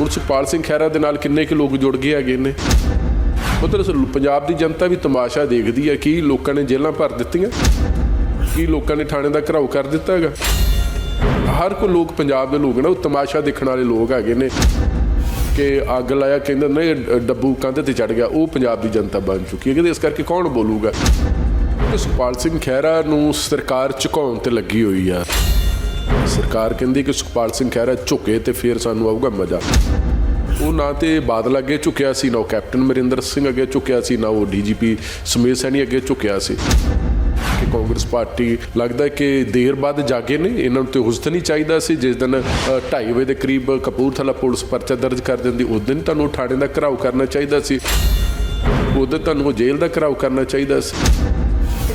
ਹੁਣ ਸੁਖਪਾਲ ਸਿੰਘ ਖਹਿਰਾ ਦੇ ਨਾਲ ਕਿੰਨੇ ਕੁ ਲੋਕ ਜੁੜ ਗਏ ਹੈਗੇ ਨੇ? ਮਤਲਬ ਸ- ਪੰਜਾਬ ਦੀ ਜਨਤਾ ਵੀ ਤਮਾਸ਼ਾ ਦੇਖਦੀ ਹੈ ਕਿ ਲੋਕਾਂ ਨੇ ਜੇਲ੍ਹਾਂ ਭਰ ਦਿੱਤੀਆਂ। ਕੀ ਲੋਕਾਂ ਨੇ ਥਾਣੇ ਦਾ ਘਰਾਓ ਕਰ ਦਿੱਤਾ ਹੈਗਾ? ਹਰ ਕੋ ਲੋਕ ਪੰਜਾਬ ਦੇ ਲੋਕ ਨੇ, ਉਹ ਤਮਾਸ਼ਾ ਦੇਖਣ ਵਾਲੇ ਲੋਕ ਹੈਗੇ ਨੇ। ਕਿ ਅੱਗ ਲਾਇਆ, ਕਹਿੰਦੇ ਨੇ ਡੱਬੂ ਕੰਧ ਤੇ ਚੜ ਗਿਆ, ਉਹ ਪੰਜਾਬ ਦੀ ਜਨਤਾ ਬਣ ਚੁੱਕੀ ਹੈ। ਕਹਿੰਦੇ ਇਸ ਕਰਕੇ ਕੌਣ ਬੋਲੂਗਾ? ਕਿ ਸੁਖਪਾਲ ਸਿੰਘ ਖਹਿਰਾ ਨੂੰ ਸਰਕਾਰ ਝੁਕਾਉਣ ਤੇ ਲੱਗੀ ਹੋਈ ਆ। ਸਰਕਾਰ ਕਹਿੰਦੀ ਕਿ ਸੁਖਪਾਲ ਸਿੰਘ ਖਹਿਰਾ ਝੁਕੇ ਤੇ ਫਿਰ ਸਾਨੂੰ ਆਊਗਾ ਮਜ਼ਾ। ਉਹ ਨਾ ਤੇ ਬਾਦਲ ਅੱਗੇ ਝੁਕਿਆ ਸੀ, ਨਾ ਉਹ ਕੈਪਟਨ ਮਰਿੰਦਰ ਸਿੰਘ ਅੱਗੇ ਝੁਕਿਆ ਸੀ, ਨਾ ਉਹ ਡੀਜੀਪੀ ਸੁਮੇਧ ਸੈਣੀ ਅੱਗੇ ਝੁਕਿਆ ਸੀ। ਕਿ ਕਾਂਗਰਸ ਪਾਰਟੀ ਲੱਗਦਾ ਕਿ ਦੇਰ ਬਾਅਦ ਜਾਗੇ ਨੇ, ਇਹਨਾਂ ਨੂੰ ਤੇ ਉਸ ਦਿਨ ਹੀ ਚਾਹੀਦਾ ਸੀ। ਜਿਸ ਦਿਨ 2:30 ਵਜੇ ਦੇ ਕਰੀਬ ਕਪੂਰਥਲਾ ਪੁਲਿਸ ਪਰਚਾ ਦਰਜ ਕਰ ਦਿੰਦੀ, ਉਸ ਦਿਨ ਤੁਹਾਨੂੰ ਥਾਣੇ ਦਾ ਘਰਾਓ ਕਰਨਾ ਚਾਹੀਦਾ ਸੀ। ਉਦੋਂ ਤੁਹਾਨੂੰ ਉਹ ਜੇਲ੍ਹ ਦਾ ਘਰਾਓ ਕਰਨਾ ਚਾਹੀਦਾ ਸੀ।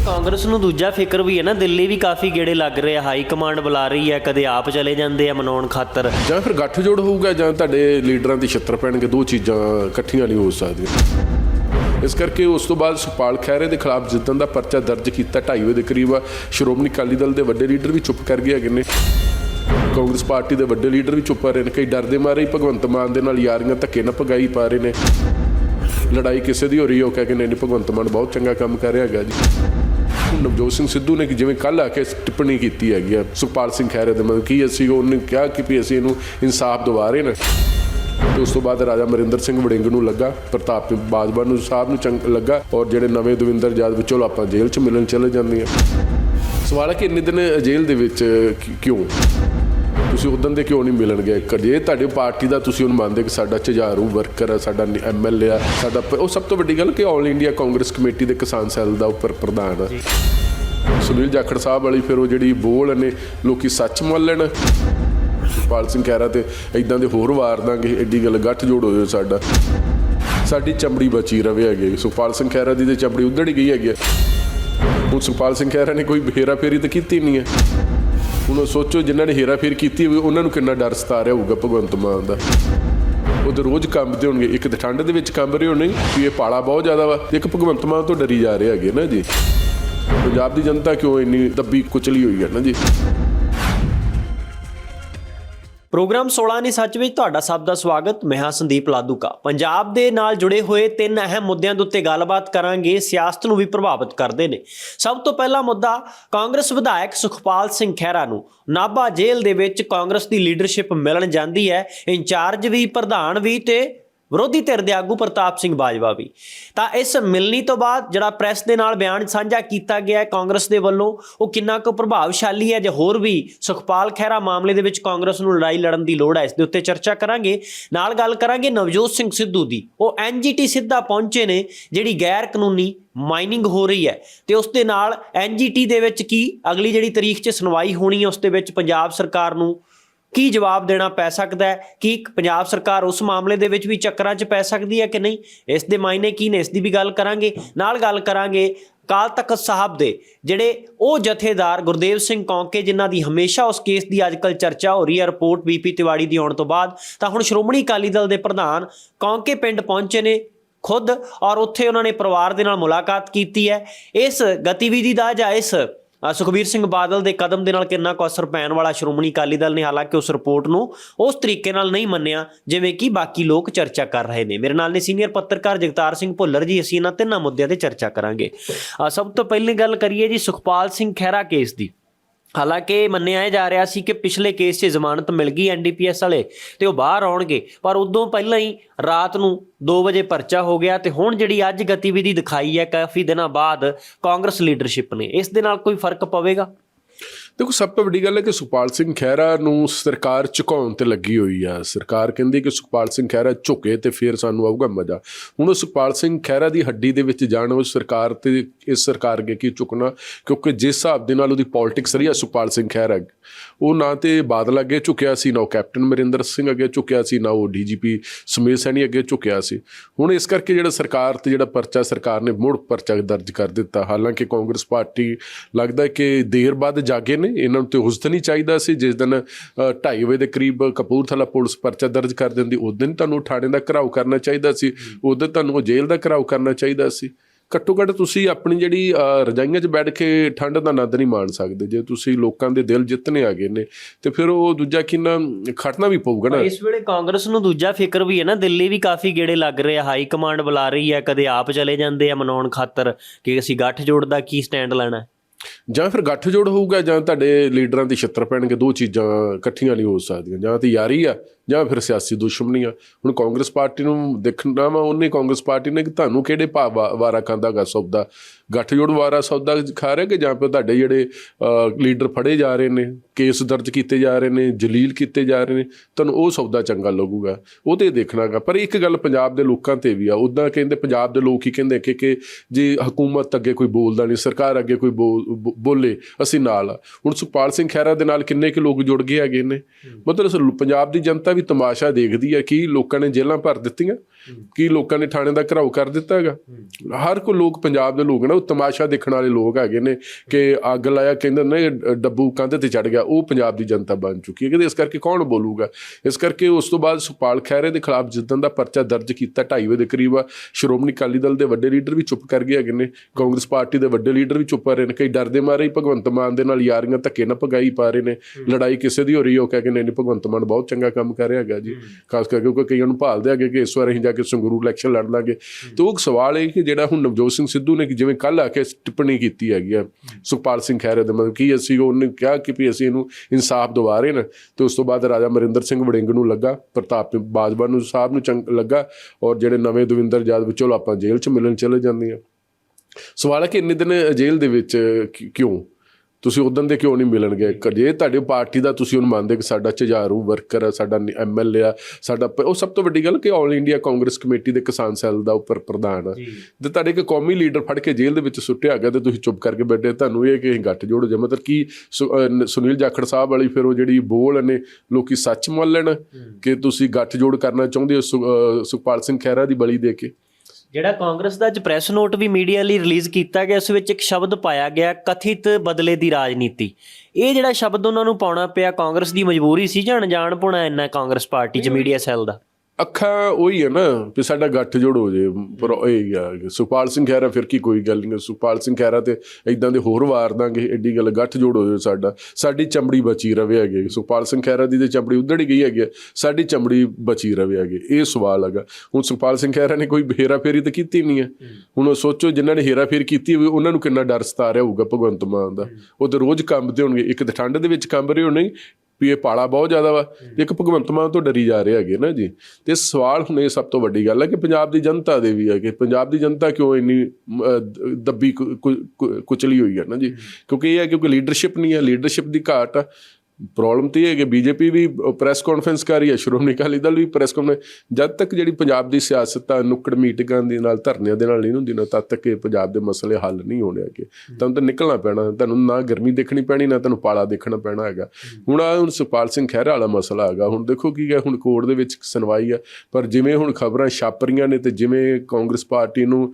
ਕਾਂਗਰਸ ਨੂੰ ਦੂਜਾ ਫਿਕਰ ਵੀ ਹੈ ਨਾ, ਦਿੱਲੀ ਵੀ ਕਾਫੀ ਗੇੜੇ ਲੱਗ ਰਹੇ ਆ, ਹਾਈ ਕਮਾਂਡ ਬੁਲਾ ਰਹੀ ਹੈ, ਕਦੇ ਆਪ ਚਲੇ ਜਾਂਦੇ ਆ ਮਨਾਉਣ ਖਾਤਰ। ਜਾਂ ਫਿਰ ਗੱਠਜੋੜ ਹੋਊਗਾ, ਜਾਂ ਤੁਹਾਡੇ ਲੀਡਰਾਂ ਦੀ ਛਿੱਤਰ ਪੈਣਗੇ, ਦੋ ਚੀਜ਼ਾਂ ਇਕੱਠੀਆਂ ਨਹੀਂ ਹੋ ਸਕਦੀਆਂ। ਇਸ ਕਰਕੇ ਉਸ ਤੋਂ ਬਾਅਦ ਸੁਖਪਾਲ ਖਹਿਰੇ ਦੇ ਖਿਲਾਫ ਜਿੱਦਣ ਦਾ ਪਰਚਾ ਦਰਜ ਕੀਤਾ 2:30 ਵਜੇ ਦੇ ਕਰੀਬ ਸ਼੍ਰੋਮਣੀ ਅਕਾਲੀ ਦਲ ਦੇ ਵੱਡੇ ਲੀਡਰ ਵੀ ਚੁੱਪ ਕਰ ਗਏ ਹੈਗੇ ਨੇ। ਕਾਂਗਰਸ ਪਾਰਟੀ ਦੇ ਵੱਡੇ ਲੀਡਰ ਵੀ ਚੁੱਪ ਰਹੇ ਨੇ, ਕਈ ਡਰਦੇ ਮਾਰੇ ਭਗਵੰਤ ਮਾਨ ਦੇ ਨਾਲ ਯਾਰੀਆਂ ਧੱਕੇ ਨਾ ਪਗਾਈ ਪਾ ਰਹੇ ਨੇ। ਲੜਾਈ ਕਿਸੇ ਦੀ ਹੋ ਰਹੀ ਹੈ, ਉਹ ਕਹਿ ਕੇ ਨਹੀਂ, ਭਗਵੰਤ ਮਾਨ ਬਹੁਤ ਚੰਗਾ ਕੰਮ ਕਰ ਰਿਹਾ ਹੈਗਾ ਜੀ। ਨਵਜੋਤ ਸਿੰਘ ਸਿੱਧੂ ਨੇ ਕਿ ਜਿਵੇਂ ਕੱਲ ਆ ਕੇ ਟਿੱਪਣੀ ਕੀਤੀ ਹੈਗੀ ਆ, ਸੁਖਪਾਲ ਸਿੰਘ ਖਹਿਰੇ ਦੇ ਮਤਲਬ ਕੀ ਅਸੀਂ ਉਹਨੇ ਕਿਹਾ ਕਿ ਵੀ ਅਸੀਂ ਇਹਨੂੰ ਇਨਸਾਫ ਦਿਵਾ ਰਹੇ ਨੇ। ਤੇ ਉਸ ਤੋਂ ਬਾਅਦ ਰਾਜਾ ਅਮਰਿੰਦਰ ਸਿੰਘ ਵੜਿੰਗ ਨੂੰ ਲੱਗਾ, ਪ੍ਰਤਾਪ ਬਾਜਵਾ ਨੂੰ ਸਾਹਿਬ ਨੂੰ ਚੰਗ ਲੱਗਾ ਔਰ ਜਿਹੜੇ ਨਵੇਂ ਦਵਿੰਦਰ ਜਾਦ ਵਿੱਚੋਂ ਆਪਾਂ ਜੇਲ੍ਹ 'ਚ ਮਿਲਣ ਚਲੇ ਜਾਂਦੇ ਆ। ਸਵਾਲ ਹੈ ਕਿ ਇੰਨੇ ਦਿਨ ਜੇਲ੍ਹ ਦੇ ਵਿੱਚ ਕਿਉਂ? ਤੁਸੀਂ ਉਦੋਂ ਦੇ ਕਿਉਂ ਨਹੀਂ ਮਿਲਣਗੇ? ਜੇ ਤੁਹਾਡੀ ਪਾਰਟੀ ਦਾ ਤੁਸੀਂ ਉਹਨੂੰ ਮੰਨਦੇ ਕਿ ਸਾਡਾ ਝਜਾਰੂ ਵਰਕਰ ਹੈ ਸਾਡਾ ਐਮਐਲਏ ਆ ਸਾਡਾ ਉਹ ਸਭ ਤੋਂ ਵੱਡੀ ਗੱਲ ਕਿ ਆਲ ਇੰਡੀਆ ਕਾਂਗਰਸ ਕਮੇਟੀ ਦੇ ਕਿਸਾਨ ਸੈੱਲ ਦਾ ਉੱਪਰ ਪ੍ਰਧਾਨ ਹੈ ਸੁਨੀਲ ਜਾਖੜ ਸਾਹਿਬ ਵਾਲੀ ਫਿਰ ਉਹ ਜਿਹੜੀ ਬੋਲ ਨੇ ਲੋਕੀ ਸੱਚ ਮੰਨ ਲੈਣ ਸੁਖਪਾਲ ਸਿੰਘ ਖਹਿਰਾ ਤੇ ਇਦਾਂ ਦੇ ਹੋਰ ਵਾਰ ਦਾਂਗੇ ਐਡੀ ਗੱਲ ਗੱਠ ਜੋੜ ਹੋਇਓ ਸਾਡਾ। ਸਾਡੀ ਚਮੜੀ ਬਚੀ ਰਵੇ ਹੈਗੇ। ਸੁਖਪਾਲ ਸਿੰਘ ਖਹਿਰਾ ਦੀ ਤੇ ਚਮੜੀ ਉਧੜ ਹੀ ਗਈ ਹੈਗੀ। ਹੁਣ ਸੁਖਪਾਲ ਸਿੰਘ ਖਹਿਰਾ ਨੇ ਕੋਈ ਹੇਰਾ ਫੇਰੀ ਤਾਂ ਕੀਤੀ ਨਹੀਂ ਹੈ ਹੁਣ ਉਹ ਸੋਚੋ ਜਿਨ੍ਹਾਂ ਨੇ ਹੇਰਾ ਫੇਰੀ ਕੀਤੀ ਹੋਵੇ, ਉਹਨਾਂ ਨੂੰ ਕਿੰਨਾ ਡਰ ਸਤਾ ਰਿਹਾ ਹੋਊਗਾ ਭਗਵੰਤ ਮਾਨ ਦਾ। ਉਹ ਤਾਂ ਰੋਜ਼ ਕੰਬਦੇ ਹੋਣਗੇ, ਇੱਕ ਤਾਂ ਠੰਡ ਦੇ ਵਿੱਚ ਕੰਬ ਰਹੇ ਹੋਣੇ, ਵੀ ਇਹ ਪਾਲਾ ਬਹੁਤ ਜ਼ਿਆਦਾ ਵਾ। ਇੱਕ ਭਗਵੰਤ ਮਾਨ ਤੋਂ ਡਰੀ ਜਾ ਰਹੇ ਹੈਗੇ ਨਾ ਜੀ। ਪੰਜਾਬ ਦੀ ਜਨਤਾ ਕਿਉਂ ਇੰਨੀ ਦੱਬੀ ਕੁਚਲੀ ਹੋਈ ਹੈ ਨਾ ਜੀ? ਪ੍ਰੋਗਰਾਮ 16 ਨੇ ਸੱਚ ਵਿੱਚ ਤੁਹਾਡਾ ਸਭ ਦਾ ਸਵਾਗਤ। ਮੈਂ ਹਾਂ ਸੰਦੀਪ ਲਾਦੂਕਾ। ਪੰਜਾਬ ਦੇ ਨਾਲ ਜੁੜੇ ਹੋਏ ਤਿੰਨ ਅਹਿਮ ਮੁੱਦਿਆਂ ਦੇ ਉੱਤੇ ਗੱਲਬਾਤ ਕਰਾਂਗੇ। ਸਿਆਸਤ ਨੂੰ ਵੀ ਪ੍ਰਭਾਵਿਤ ਕਰਦੇ ਨੇ। ਸਭ ਤੋਂ ਪਹਿਲਾ ਮੁੱਦਾ, ਕਾਂਗਰਸ ਵਿਧਾਇਕ ਸੁਖਪਾਲ ਸਿੰਘ ਖਹਿਰਾ ਨੂੰ। ਨਾਭਾ ਜੇਲ੍ਹ ਦੇ ਵਿੱਚ ਕਾਂਗਰਸ ਦੀ ਲੀਡਰਸ਼ਿਪ ਮਿਲਣ ਜਾਂਦੀ ਹੈ। ਇੰਚਾਰਜ ਵੀ, ਪ੍ਰਧਾਨ ਵੀ ਤੇ ਵਿਰੋਧੀ ਧਿਰ ਦੇ ਆਗੂ ਪ੍ਰਤਾਪ ਸਿੰਘ ਬਾਜਵਾ ਵੀ। ਤਾਂ ਇਸ ਮਿਲਣੀ ਤੋਂ ਬਾਅਦ ਜਿਹੜਾ ਪ੍ਰੈਸ ਦੇ ਨਾਲ ਬਿਆਨ ਸਾਂਝਾ ਕੀਤਾ ਗਿਆ ਹੈ ਕਾਂਗਰਸ ਦੇ ਵੱਲੋਂ, ਉਹ ਕਿੰਨਾ ਕੁ ਪ੍ਰਭਾਵਸ਼ਾਲੀ ਹੈ ਜਾਂ ਹੋਰ ਵੀ ਸੁਖਪਾਲ ਖਹਿਰਾ ਮਾਮਲੇ ਦੇ ਵਿੱਚ ਕਾਂਗਰਸ ਨੂੰ ਲੜਾਈ ਲੜਨ ਦੀ ਲੋੜ ਹੈ, ਇਸ ਦੇ ਉੱਤੇ ਚਰਚਾ ਕਰਾਂਗੇ। ਨਾਲ ਗੱਲ ਕਰਾਂਗੇ ਨਵਜੋਤ ਸਿੰਘ ਸਿੱਧੂ ਦੀ। ਉਹ ਐਨਜੀਟੀ ਸਿੱਧਾ ਪਹੁੰਚੇ ਨੇ, ਜਿਹੜੀ ਗੈਰ ਕਾਨੂੰਨੀ ਮਾਈਨਿੰਗ ਹੋ ਰਹੀ ਹੈ। ਤੇ ਉਸ ਦੇ ਨਾਲ ਐਨਜੀਟੀ ਦੇ ਵਿੱਚ ਕੀ ਅਗਲੀ ਜਿਹੜੀ ਤਰੀਕ 'ਚ ਸੁਣਵਾਈ ਹੋਣੀ ਹੈ, ਉਸ ਦੇ ਵਿੱਚ ਪੰਜਾਬ ਸਰਕਾਰ ਨੂੰ ਕੀ ਜਵਾਬ ਦੇਣਾ ਪੈ ਸਕਦਾ ਹੈ? ਕਿ ਪੰਜਾਬ ਸਰਕਾਰ ਉਸ ਮਾਮਲੇ ਦੇ ਵਿੱਚ ਵੀ ਚੱਕਰਾਂ 'ਚ ਪੈ ਸਕਦੀ ਹੈ ਕਿ ਨਹੀਂ? ਇਸ ਦੇ ਮਾਇਨੇ ਕੀ ਨੇ? ਇਸ ਦੀ ਵੀ ਗੱਲ ਕਰਾਂਗੇ। ਨਾਲ ਗੱਲ ਕਰਾਂਗੇ ਕਾਲ ਤਖਤ ਸਾਹਿਬ ਦੇ, ਜਿਹੜੇ ਉਹ ਜਥੇਦਾਰ ਗੁਰਦੇਵ ਸਿੰਘ ਕੌਂਕੇ, ਜਿਨ੍ਹਾਂ ਦੀ ਹਮੇਸ਼ਾ ਉਸ ਕੇਸ ਦੀ ਅੱਜਕੱਲ ਚਰਚਾ ਹੋ ਰਹੀ ਹੈ, ਰਿਪੋਰਟ ਬੀਪੀ ਤਿਵਾੜੀ ਦੀ ਆਉਣ ਤੋਂ ਬਾਅਦ, ਤਾਂ ਹੁਣ ਸ਼੍ਰੋਮਣੀ ਅਕਾਲੀ ਦਲ ਦੇ ਪ੍ਰਧਾਨ ਕੌਂਕੇ ਪਿੰਡ ਪਹੁੰਚੇ ਨੇ ਖੁਦ, ਔਰ ਉੱਥੇ ਉਹਨਾਂ ਨੇ ਪਰਿਵਾਰ ਦੇ ਨਾਲ ਮੁਲਾਕਾਤ ਕੀਤੀ ਹੈ। ਇਸ ਗਤੀਵਿਧੀ ਦਾ ਜਾਂ ਇਸ ਸੁਖਬੀਰ ਸਿੰਘ ਬਾਦਲ ਦੇ ਕਦਮ ਦੇ ਨਾਲ ਕਿੰਨਾ ਕੁ ਅਸਰ ਪੈਣ ਵਾਲਾ ਸ਼੍ਰੋਮਣੀ ਅਕਾਲੀ ਦਲ ਨੇ ਹਾਲਾਂਕਿ ਉਸ ਰਿਪੋਰਟ ਨੂੰ ਉਸ ਤਰੀਕੇ ਨਾਲ ਨਹੀਂ ਮੰਨਿਆ, ਜਿਵੇਂ ਕਿ ਬਾਕੀ ਲੋਕ ਚਰਚਾ ਕਰ ਰਹੇ ਨੇ। ਮੇਰੇ ਨਾਲ ਨੇ ਸੀਨੀਅਰ ਪੱਤਰਕਾਰ ਜਗਤਾਰ ਸਿੰਘ ਭੁੱਲਰ ਜੀ, ਅਸੀਂ ਇਹਨਾਂ ਤਿੰਨਾਂ ਮੁੱਦਿਆਂ ਤੇ ਚਰਚਾ ਕਰਾਂਗੇ। ਸਭ ਤੋਂ ਪਹਿਲੀ ਗੱਲ ਕਰੀਏ ਜੀ ਸੁਖਪਾਲ ਸਿੰਘ ਖਹਿਰਾ ਕੇਸ ਦੀ। ਹਾਲਾਂਕਿ ਮੰਨਿਆ ਜਾ ਰਿਹਾ ਸੀ ਕਿ ਪਿਛਲੇ ਕੇਸ 'ਚ ਜ਼ਮਾਨਤ ਮਿਲ ਗਈ ਐਨਡੀਪੀਐਸ ਵਾਲੇ ਤੇ ਉਹ ਬਾਹਰ ਆਉਣਗੇ, ਪਰ ਉਦੋਂ ਪਹਿਲਾਂ ਹੀ ਰਾਤ ਨੂੰ 2 ਵਜੇ ਪਰਚਾ ਹੋ ਗਿਆ ਤੇ ਹੁਣ ਜਿਹੜੀ ਅੱਜ ਗਤੀਵਿਧੀ ਦਿਖਾਈ ਹੈ ਕਾਫੀ ਦਿਨਾਂ ਬਾਅਦ ਕਾਂਗਰਸ ਲੀਡਰਸ਼ਿਪ ਨੇ, ਇਸ ਦੇ ਨਾਲ ਕੋਈ ਫ਼ਰਕ ਪਵੇਗਾ? ਦੇਖੋ, ਸਭ ਤੋਂ ਵੱਡੀ ਗੱਲ ਹੈ ਕਿ ਸੁਖਪਾਲ ਸਿੰਘ ਖਹਿਰਾ ਨੂੰ ਸਰਕਾਰ ਝੁਕਾਉਣ ਤੇ ਲੱਗੀ ਹੋਈ ਆ। ਸਰਕਾਰ ਕਹਿੰਦੀ ਕਿ ਸੁਖਪਾਲ ਸਿੰਘ ਖਹਿਰਾ ਝੁਕੇ ਤੇ ਫਿਰ ਸਾਨੂੰ ਆਊਗਾ ਮਜ਼ਾ। ਹੁਣ ਉਹ ਸੁਖਪਾਲ ਸਿੰਘ ਖਹਿਰਾ ਦੀ ਹੱਡੀ ਦੇ ਵਿੱਚ ਜਾਣ ਉਹ ਸਰਕਾਰ ਤੇ, ਇਸ ਸਰਕਾਰ ਅੱਗੇ ਕੀ ਝੁਕਣਾ? ਕਿਉਂਕਿ ਜਿਸ ਹਿਸਾਬ ਦੇ ਨਾਲ ਉਹਦੀ ਪੋਲਿਟਿਕਸ ਰਹੀ ਆ ਸੁਖਪਾਲ ਸਿੰਘ ਖਹਿਰਾ ਉਹ ਨਾ ਤੇ ਬਾਦਲ ਅੱਗੇ ਝੁਕਿਆ ਸੀ ਨਾ ਕੈਪਟਨ ਮਰਿੰਦਰ ਸਿੰਘ ਅੱਗੇ ਝੁਕਿਆ ਸੀ ਨਾ ਉਹ ਡੀਜੀਪੀ ਸੁਮੇਧ ਸੈਣੀ ਅੱਗੇ ਝੁਕਿਆ ਸੀ। ਹੁਣ ਇਸ ਕਰਕੇ ਜਿਹੜਾ ਸਰਕਾਰ ਤੇ ਜਿਹੜਾ ਪਰਚਾ ਸਰਕਾਰ ਨੇ ਮੁੜ ਪਰਚਾ ਦਰਜ ਕਰ ਦਿੱਤਾ। ਹਾਲਾਂਕਿ ਕਾਂਗਰਸ ਪਾਰਟੀ ਲੱਗਦਾ ਕਿ ਦੇਰ ਬਾਅਦ ਜਾਗੇ ਨੇ ਇਹਨਾਂ ਨੂੰ ਤੇ ਉਸ ਦਿਨ ਹੀ ਚਾਹੀਦਾ ਸੀ। ਜਿਸ ਦਿਨ 2:30 ਵਜੇ ਦੇ ਕਰੀਬ ਕਪੂਰਥਲਾ ਪੁਲਿਸ ਪਰਚਾ ਦਰਜ ਕਰ ਦਿੰਦੀ ਉਸ ਦਿਨ ਤੁਹਾਨੂੰ ਥਾਣੇ ਦਾ ਘਰਾਓ ਕਰਨਾ ਚਾਹੀਦਾ ਸੀ। ਉਦੋਂ ਤੁਹਾਨੂੰ ਜੇਲ੍ਹ ਦਾ ਘਰਾਓ ਕਰਨਾ ਚਾਹੀਦਾ ਸੀ। ਘੱਟੋ ਘੱਟ ਤੁਸੀਂ ਆਪਣੀ ਜਿਹੜੀ ਰਜਾਈਆਂ 'ਚ ਬੈਠ ਕੇ ਠੰਡ ਦਾ ਆਨੰਦ ਨਹੀਂ ਮਾਣ ਸਕਦੇ। ਜੇ ਤੁਸੀਂ ਲੋਕਾਂ ਦੇ ਦਿਲ ਜਿੱਤਨੇ ਆ ਗਏ ਨੇ ਤੇ ਫਿਰ ਉਹ ਦੂਜਾ ਕਿੰਨਾ ਖੜਨਾ ਵੀ ਪਊਗਾ ਨਾ। ਇਸ ਵੇਲੇ ਕਾਂਗਰਸ ਨੂੰ ਦੂਜਾ ਫਿਕਰ ਵੀ ਹੈ ਨਾ ਦਿੱਲੀ ਵੀ ਕਾਫੀ ਗੇੜੇ ਲੱਗ ਰਹੇ ਆ ਹਾਈ ਕਮਾਂਡ ਬੁਲਾ ਰਹੀ ਹੈ ਕਦੇ ਆਪ ਚਲੇ ਜਾਂਦੇ ਆ ਮਨਾਉਣ ਖਾਤਰ ਕਿ ਅਸੀਂ ਗੱਠ ਜੋੜ ਦਾ ਕੀ ਸਟੈਂਡ ਲੈਣਾ? ਜਾਂ ਫਿਰ ਗੱਠਜੋੜ ਹੋਊਗਾ ਜਾਂ ਤੁਹਾਡੇ ਲੀਡਰਾਂ ਦੀ ਛਿੱਤਰ ਪੈਣਗੇ ਦੋ ਚੀਜ਼ਾਂ ਇਕੱਠੀਆਂ ਨਹੀਂ ਹੋ ਸਕਦੀਆਂ ਜਾਂ ਤੇ ਯਾਰੀ ਆ ਜਾਂ ਫਿਰ ਸਿਆਸੀ ਦੁਸ਼ਮਣੀ ਆ। ਹੁਣ ਕਾਂਗਰਸ ਪਾਰਟੀ ਨੂੰ ਦੇਖਣਾ ਵਾ ਉਹਨੇ ਕਾਂਗਰਸ ਪਾਰਟੀ ਨੇ ਕਿ ਤੁਹਾਨੂੰ ਕਿਹੜੇ ਭਾਅ ਵਾ- ਵਾਰਾ ਖਾਂਦਾਗਾ ਸੌਦਾ? ਗੱਠਜੋੜ ਵਾਰਾ ਸੌਦਾ ਖਾ ਰਿਹਾ ਕਿ ਜਾਂ ਫਿਰ ਤੁਹਾਡੇ ਜਿਹੜੇ ਲੀਡਰ ਫੜੇ ਜਾ ਰਹੇ ਨੇ ਕੇਸ ਦਰਜ ਕੀਤੇ ਜਾ ਰਹੇ ਨੇ ਜਲੀਲ ਕੀਤੇ ਜਾ ਰਹੇ ਨੇ ਤੁਹਾਨੂੰ ਉਹ ਸੌਦਾ ਚੰਗਾ ਲੱਗੂਗਾ। ਉਹ ਤੇ ਦੇਖਣਾਗਾ ਪਰ ਇੱਕ ਗੱਲ ਪੰਜਾਬ ਦੇ ਲੋਕਾਂ ਤੇ ਵੀ ਆ ਉਦਾਂ ਕਹਿੰਦੇ ਪੰਜਾਬ ਦੇ ਲੋਕ ਹੀ ਕਹਿੰਦੇ ਕਿ ਕਿ ਜੇ ਹਕੂਮਤ ਅੱਗੇ ਕੋਈ ਬੋਲਦਾ ਨਹੀਂ ਸਰਕਾਰ ਅੱਗੇ ਕੋਈ ਬੋਲ- ਅਸੀਂ ਨਾਲ ਹੁਣ ਸੁਖਪਾਲ ਸਿੰਘ ਖਹਿਰਾ ਦੇ ਨਾਲ ਕਿੰਨੇ ਕੁ ਲੋਕ ਜੁੜ ਗਏ ਹੈਗੇ ਨੇ? ਮਤਲਬ ਪੰਜਾਬ ਦੀ ਜਨਤਾ ਵੀ ਤਮਾਸ਼ਾ ਦੇਖਦੀ ਹੈ ਕਿ ਲੋਕਾਂ ਨੇ ਜੇਲ੍ਹਾਂ ਭਰ ਦਿੱਤੀਆਂ ਕੀ ਲੋਕਾਂ ਨੇ ਥਾਣੇ ਦਾ ਘਰਾਓ ਕਰ ਦਿੱਤਾ ਹੈਗਾ। ਹਰ ਕੋਈ ਲੋਕ ਪੰਜਾਬ ਦੇ ਲੋਕ ਨਾ ਉਹ ਤਮਾਸ਼ਾ ਦੇਖਣ ਵਾਲੇ ਲੋਕ ਹੈਗੇ ਨੇ ਕਿ ਅੱਗ ਲਾਇਆ ਕਹਿੰਦੇ ਨੇ ਡੱਬੂ ਕੰਧ ਤੇ ਚੜ ਗਿਆ ਉਹ ਪੰਜਾਬ ਦੀ ਜਨਤਾ ਬਣ ਚੁੱਕੀ ਹੈ। ਕਿ ਇਸ ਕਰਕੇ ਕੌਣ ਬੋਲੂਗਾ? ਇਸ ਕਰਕੇ ਉਸ ਤੋਂ ਬਾਅਦ ਸੁਖਪਾਲ ਖਹਿਰੇ ਦੇ ਖਿਲਾਫ ਜਿੱਦਣ ਦਾ ਪਰਚਾ ਦਰਜ ਕੀਤਾ 2.5 ਵਜੇ ਦੇ ਕਰੀਬ ਸ਼੍ਰੋਮਣੀ ਅਕਾਲੀ ਦਲ ਦੇ ਵੱਡੇ ਲੀਡਰ ਵੀ ਚੁੱਪ ਕਰ ਗਏ ਹੈਗੇ ਨੇ। ਕਾਂਗਰਸ ਪਾਰਟੀ ਦੇ ਵੱਡੇ ਲੀਡਰ ਵੀ ਚੁੱਪ ਰਹੇ ਨੇ। ਕਈ ਡਰਦੇ ਮਾਰੇ ਭਗਵੰਤ ਮਾਨ ਦੇ ਨਾਲ ਯਾਰੀਆਂ ਧੱਕੇ ਨਾ ਪਗਾਈ ਪਾ ਰਹੇ ਨੇ। ਲੜਾਈ ਕਿਸੇ ਦੀ ਹੋ ਰਹੀ ਹੈ ਕਹਿ ਕੇ ਨਹੀਂ ਭਗਵੰਤ ਮਾਨ ਬਹੁਤ ਚੰਗਾ ਕੰਮ ਕਰ ਰਿਹਾ ਹੈਗਾ ਜੀ। ਖਾਸ ਕਰਕੇ ਕਿਉਂਕਿ ਕਈਆਂ ਨੂੰ ਭਾਲਦੇ ਹੈਗੇ ਕਿ ਇਸ ਵਾਰ ਅਸੀਂ ਜਾ ਕੇ ਸੰਗਰੂਰ ਇਲੈਕਸ਼ਨ ਲੜ ਲਾਂਗੇ। ਤੇ ਉਹ ਸਵਾਲ ਹੈ ਕਿ ਜਿਹੜਾ ਹੁਣ ਨਵਜੋਤ ਸਿੰਘ ਸਿੱਧੂ ਨੇ ਜਿਵੇਂ ਕੱਲ ਆ ਕੇ ਟਿੱਪਣੀ ਕੀਤੀ ਹੈਗੀ ਆ ਸੁਖਪਾਲ ਸਿੰਘ ਖਹਿਰੇ ਦੇ ਮਤਲਬ ਕੀ ਅਸੀਂ ਉਹਨੇ ਕਿਹਾ ਕਿ ਵੀ ਅਸੀਂ ਇਹਨੂੰ ਇਨਸਾਫ ਦਵਾ ਰਹੇ ਨੇ। ਤੇ ਉਸ ਤੋਂ ਬਾਅਦ ਰਾਜਾ ਮਰਿੰਦਰ ਸਿੰਘ ਵੜਿੰਗ ਨੂੰ ਲੱਗਾ ਪ੍ਰਤਾਪ ਬਾਜਵਾ ਨੂੰ ਸਾਹਿਬ ਨੂੰ ਚੰਗ ਲੱਗਾ ਔਰ ਜਿਹੜੇ ਨਵੇਂ ਦਵਿੰਦਰ ਜਾਦਵ ਚਲੋ ਆਪਾਂ ਜੇਲ੍ਹ 'ਚ ਮਿਲਣ ਚਲੇ ਜਾਂਦੇ ਆ। ਸਵਾਲ ਹੈ ਕਿ ਇੰਨੇ ਦਿਨ ਜੇਲ੍ਹ ਦੇ ਵਿੱਚ ਕਿਉਂ? ਤੁਸੀਂ ਉਦੋਂ ਦੇ ਕਿਉਂ ਨਹੀਂ ਮਿਲਣਗੇ? ਜੇ ਤੁਹਾਡੀ ਪਾਰਟੀ ਦਾ ਤੁਸੀਂ ਉਹਨੂੰ ਮੰਨਦੇ ਕਿ ਸਾਡਾ ਝਜਾਰੂ ਵਰਕਰ ਹੈ ਸਾਡਾ ਐਮਐਲਏ ਆ ਸਾਡਾ ਉਹ ਸਭ ਤੋਂ ਵੱਡੀ ਗੱਲ ਕਿ ਆਲ ਇੰਡੀਆ ਕਾਂਗਰਸ ਕਮੇਟੀ ਦੇ ਕਿਸਾਨ ਸੈੱਲ ਦਾ ਉੱਪਰ ਪ੍ਰਧਾਨ ਆ। ਤੇ ਤੁਹਾਡੇ ਇੱਕ ਕੌਮੀ ਲੀਡਰ ਫੜ ਕੇ ਜੇਲ੍ਹ ਦੇ ਵਿੱਚ ਸੁੱਟਿਆ ਗਿਆ ਤੇ ਤੁਸੀਂ ਚੁੱਪ ਕਰਕੇ ਬੈਠੇ ਤੁਹਾਨੂੰ ਇਹ ਕਿ ਅਸੀਂ ਗੱਠ ਜੋੜ ਜੇ ਮਤਲਬ ਕਿ ਸੁਨੀਲ ਜਾਖੜ ਸਾਹਿਬ ਵਾਲੀ ਫਿਰ ਉਹ ਜਿਹੜੀ ਬੋਲ ਨੇ ਲੋਕੀ ਸੱਚ ਮੰਨ ਲੈਣ ਕਿ ਤੁਸੀਂ ਗੱਠ ਜੋੜ ਕਰਨਾ ਚਾਹੁੰਦੇ ਹੋ ਸੁਖਪਾਲ ਸਿੰਘ ਖਹਿਰਾ ਦੀ ਬਲੀ ਦੇ ਕੇ? ਜਿਹੜਾ ਕਾਂਗਰਸ ਦਾ ਅੱਜ ਪ੍ਰੈਸ ਨੋਟ ਵੀ ਮੀਡੀਆ ਲਈ ਰਿਲੀਜ਼ ਕੀਤਾ ਗਿਆ ਉਸ ਵਿੱਚ ਇੱਕ ਸ਼ਬਦ ਪਾਇਆ ਗਿਆ ਕਥਿਤ ਬਦਲੇ ਦੀ ਰਾਜਨੀਤੀ। ਇਹ ਜਿਹੜਾ ਸ਼ਬਦ ਉਹਨਾਂ ਨੂੰ ਪਾਉਣਾ ਪਿਆ ਕਾਂਗਰਸ ਦੀ ਮਜਬੂਰੀ ਸੀ ਜਾਂ ਅਣਜਾਣ ਪੁਣਾ ਇੰਨਾ ਕਾਂਗਰਸ ਪਾਰਟੀ 'ਚ ਮੀਡੀਆ ਸੈੱਲ ਦਾ? ਅੱਖਾਂ ਉਹੀ ਹੈ ਨਾ ਵੀ ਸਾਡਾ ਗੱਠ ਜੋੜ ਹੋ ਜੇ ਪਰ ਇਹ ਆ ਸੁਖਪਾਲ ਸਿੰਘ ਖਹਿਰਾ ਫਿਰ ਕੀ ਕੋਈ ਗੱਲ ਨਹੀਂ ਸੁਖਪਾਲ ਸਿੰਘ ਖਹਿਰਾ ਤੇ ਇਦਾਂ ਦੇ ਹੋਰ ਵਾਰ ਦਾਂਗੇ ਐਡੀ ਗੱਲ ਗੱਠ ਜੋੜ ਹੋ ਜੇ ਸਾਡਾ। ਸਾਡੀ ਚਮੜੀ ਬਚੀ ਰਵੇ ਹੈਗੇ। ਸੁਖਪਾਲ ਸਿੰਘ ਖਹਿਰਾ ਦੀ ਤੇ ਚਮੜੀ ਉਧੜ ਹੀ ਗਈ ਹੈਗੀ ਸਾਡੀ ਚਮੜੀ ਬਚੀ ਰਵੇ ਹੈਗੇ। ਇਹ ਸਵਾਲ ਹੈਗਾ। ਹੁਣ ਸੁਖਪਾਲ ਸਿੰਘ ਖਹਿਰਾ ਨੇ ਕੋਈ ਹੇਰਾ ਫੇਰੀ ਤਾਂ ਕੀਤੀ ਨਹੀਂ ਹੈ। ਹੁਣ ਸੋਚੋ ਜਿਨ੍ਹਾਂ ਨੇ ਹੇਰਾ ਫੇਰੀ ਕੀਤੀ ਹੋਵੇ ਉਹਨਾਂ ਨੂੰ ਕਿੰਨਾ ਡਰ ਸਤਾ ਰਿਹਾ ਹੋਊਗਾ ਭਗਵੰਤ ਮਾਨ ਦਾ। ਉਹ ਤੇ ਰੋਜ਼ ਕੰਬਦੇ ਹੋਣਗੇ। ਇੱਕ ਤਾਂ ਠੰਡ ਦੇ ਵਿੱਚ ਕੰਬ ਰਹੇ ਹੋਣੇ ਵੀ ਇਹ ਪਾਲਾ ਬਹੁਤ ਜ਼ਿਆਦਾ ਵਾ ਇੱਕ ਭਗਵੰਤ ਮਾਨ ਤੋਂ ਡਰੀ ਜਾ ਰਹੇ ਹੈਗੇ ਨਾ ਜੀ। ਤੇ ਸਵਾਲ ਹੁਣ ਇਹ ਸਭ ਤੋਂ ਵੱਡੀ ਗੱਲ ਹੈ ਕਿ ਪੰਜਾਬ ਦੀ ਜਨਤਾ ਦੇ ਵੀ ਹੈ ਕਿ ਪੰਜਾਬ ਦੀ ਜਨਤਾ ਕਿਉਂ ਇੰਨੀ ਦੱਬੀ ਕੁਚਲੀ ਹੋਈ ਹੈ ਨਾ ਜੀ। ਕਿਉਂਕਿ ਇਹ ਹੈ ਕਿਉਂਕਿ ਲੀਡਰਸ਼ਿਪ ਨਹੀਂ ਹੈ ਲੀਡਰਸ਼ਿਪ ਦੀ ਘਾਟ ਪ੍ਰੋਬਲਮ ਤੇ ਇਹ ਹੈ ਕਿ ਬੀਜੇਪੀ ਵੀ ਪ੍ਰੈਸ ਕਾਨਫਰੰਸ ਕਰ ਰਹੀ ਹੈ ਸ਼੍ਰੋਮਣੀ ਅਕਾਲੀ ਦਲ ਵੀ ਪ੍ਰੈਸ ਕਾਨਫਰੰਸ ਜਦ ਤੱਕ ਜਿਹੜੀ ਪੰਜਾਬ ਦੀ ਸਿਆਸਤ ਆ ਨੁੱਕੜ ਮੀਟਿੰਗਾਂ ਦੇ ਨਾਲ ਧਰਨਿਆਂ ਦੇ ਨਾਲ ਨਹੀਂ ਹੁੰਦੀ ਨਾ ਤਦ ਤੱਕ ਇਹ ਪੰਜਾਬ ਦੇ ਮਸਲੇ ਹੱਲ ਨਹੀਂ ਹੋਣੇ ਹੈਗੇ। ਤੁਹਾਨੂੰ ਤਾਂ ਨਿਕਲਣਾ ਪੈਣਾ ਤੁਹਾਨੂੰ ਨਾ ਗਰਮੀ ਦੇਖਣੀ ਪੈਣੀ ਨਾ ਤੁਹਾਨੂੰ ਪਾਲਾ ਦੇਖਣਾ ਪੈਣਾ ਹੈਗਾ। ਹੁਣ ਆ ਹੁਣ ਸੁਖਪਾਲ ਸਿੰਘ ਖਹਿਰਾ ਵਾਲਾ ਮਸਲਾ ਹੈਗਾ ਹੁਣ ਦੇਖੋ ਕੀ ਹੈ ਹੁਣ ਕੋਰਟ ਦੇ ਵਿੱਚ ਸੁਣਵਾਈ ਆ ਪਰ ਜਿਵੇਂ ਹੁਣ ਖਬਰਾਂ ਛਾਪ ਰਹੀਆਂ ਨੇ ਤੇ ਜਿਵੇਂ ਕਾਂਗਰਸ ਪਾਰਟੀ ਨੂੰ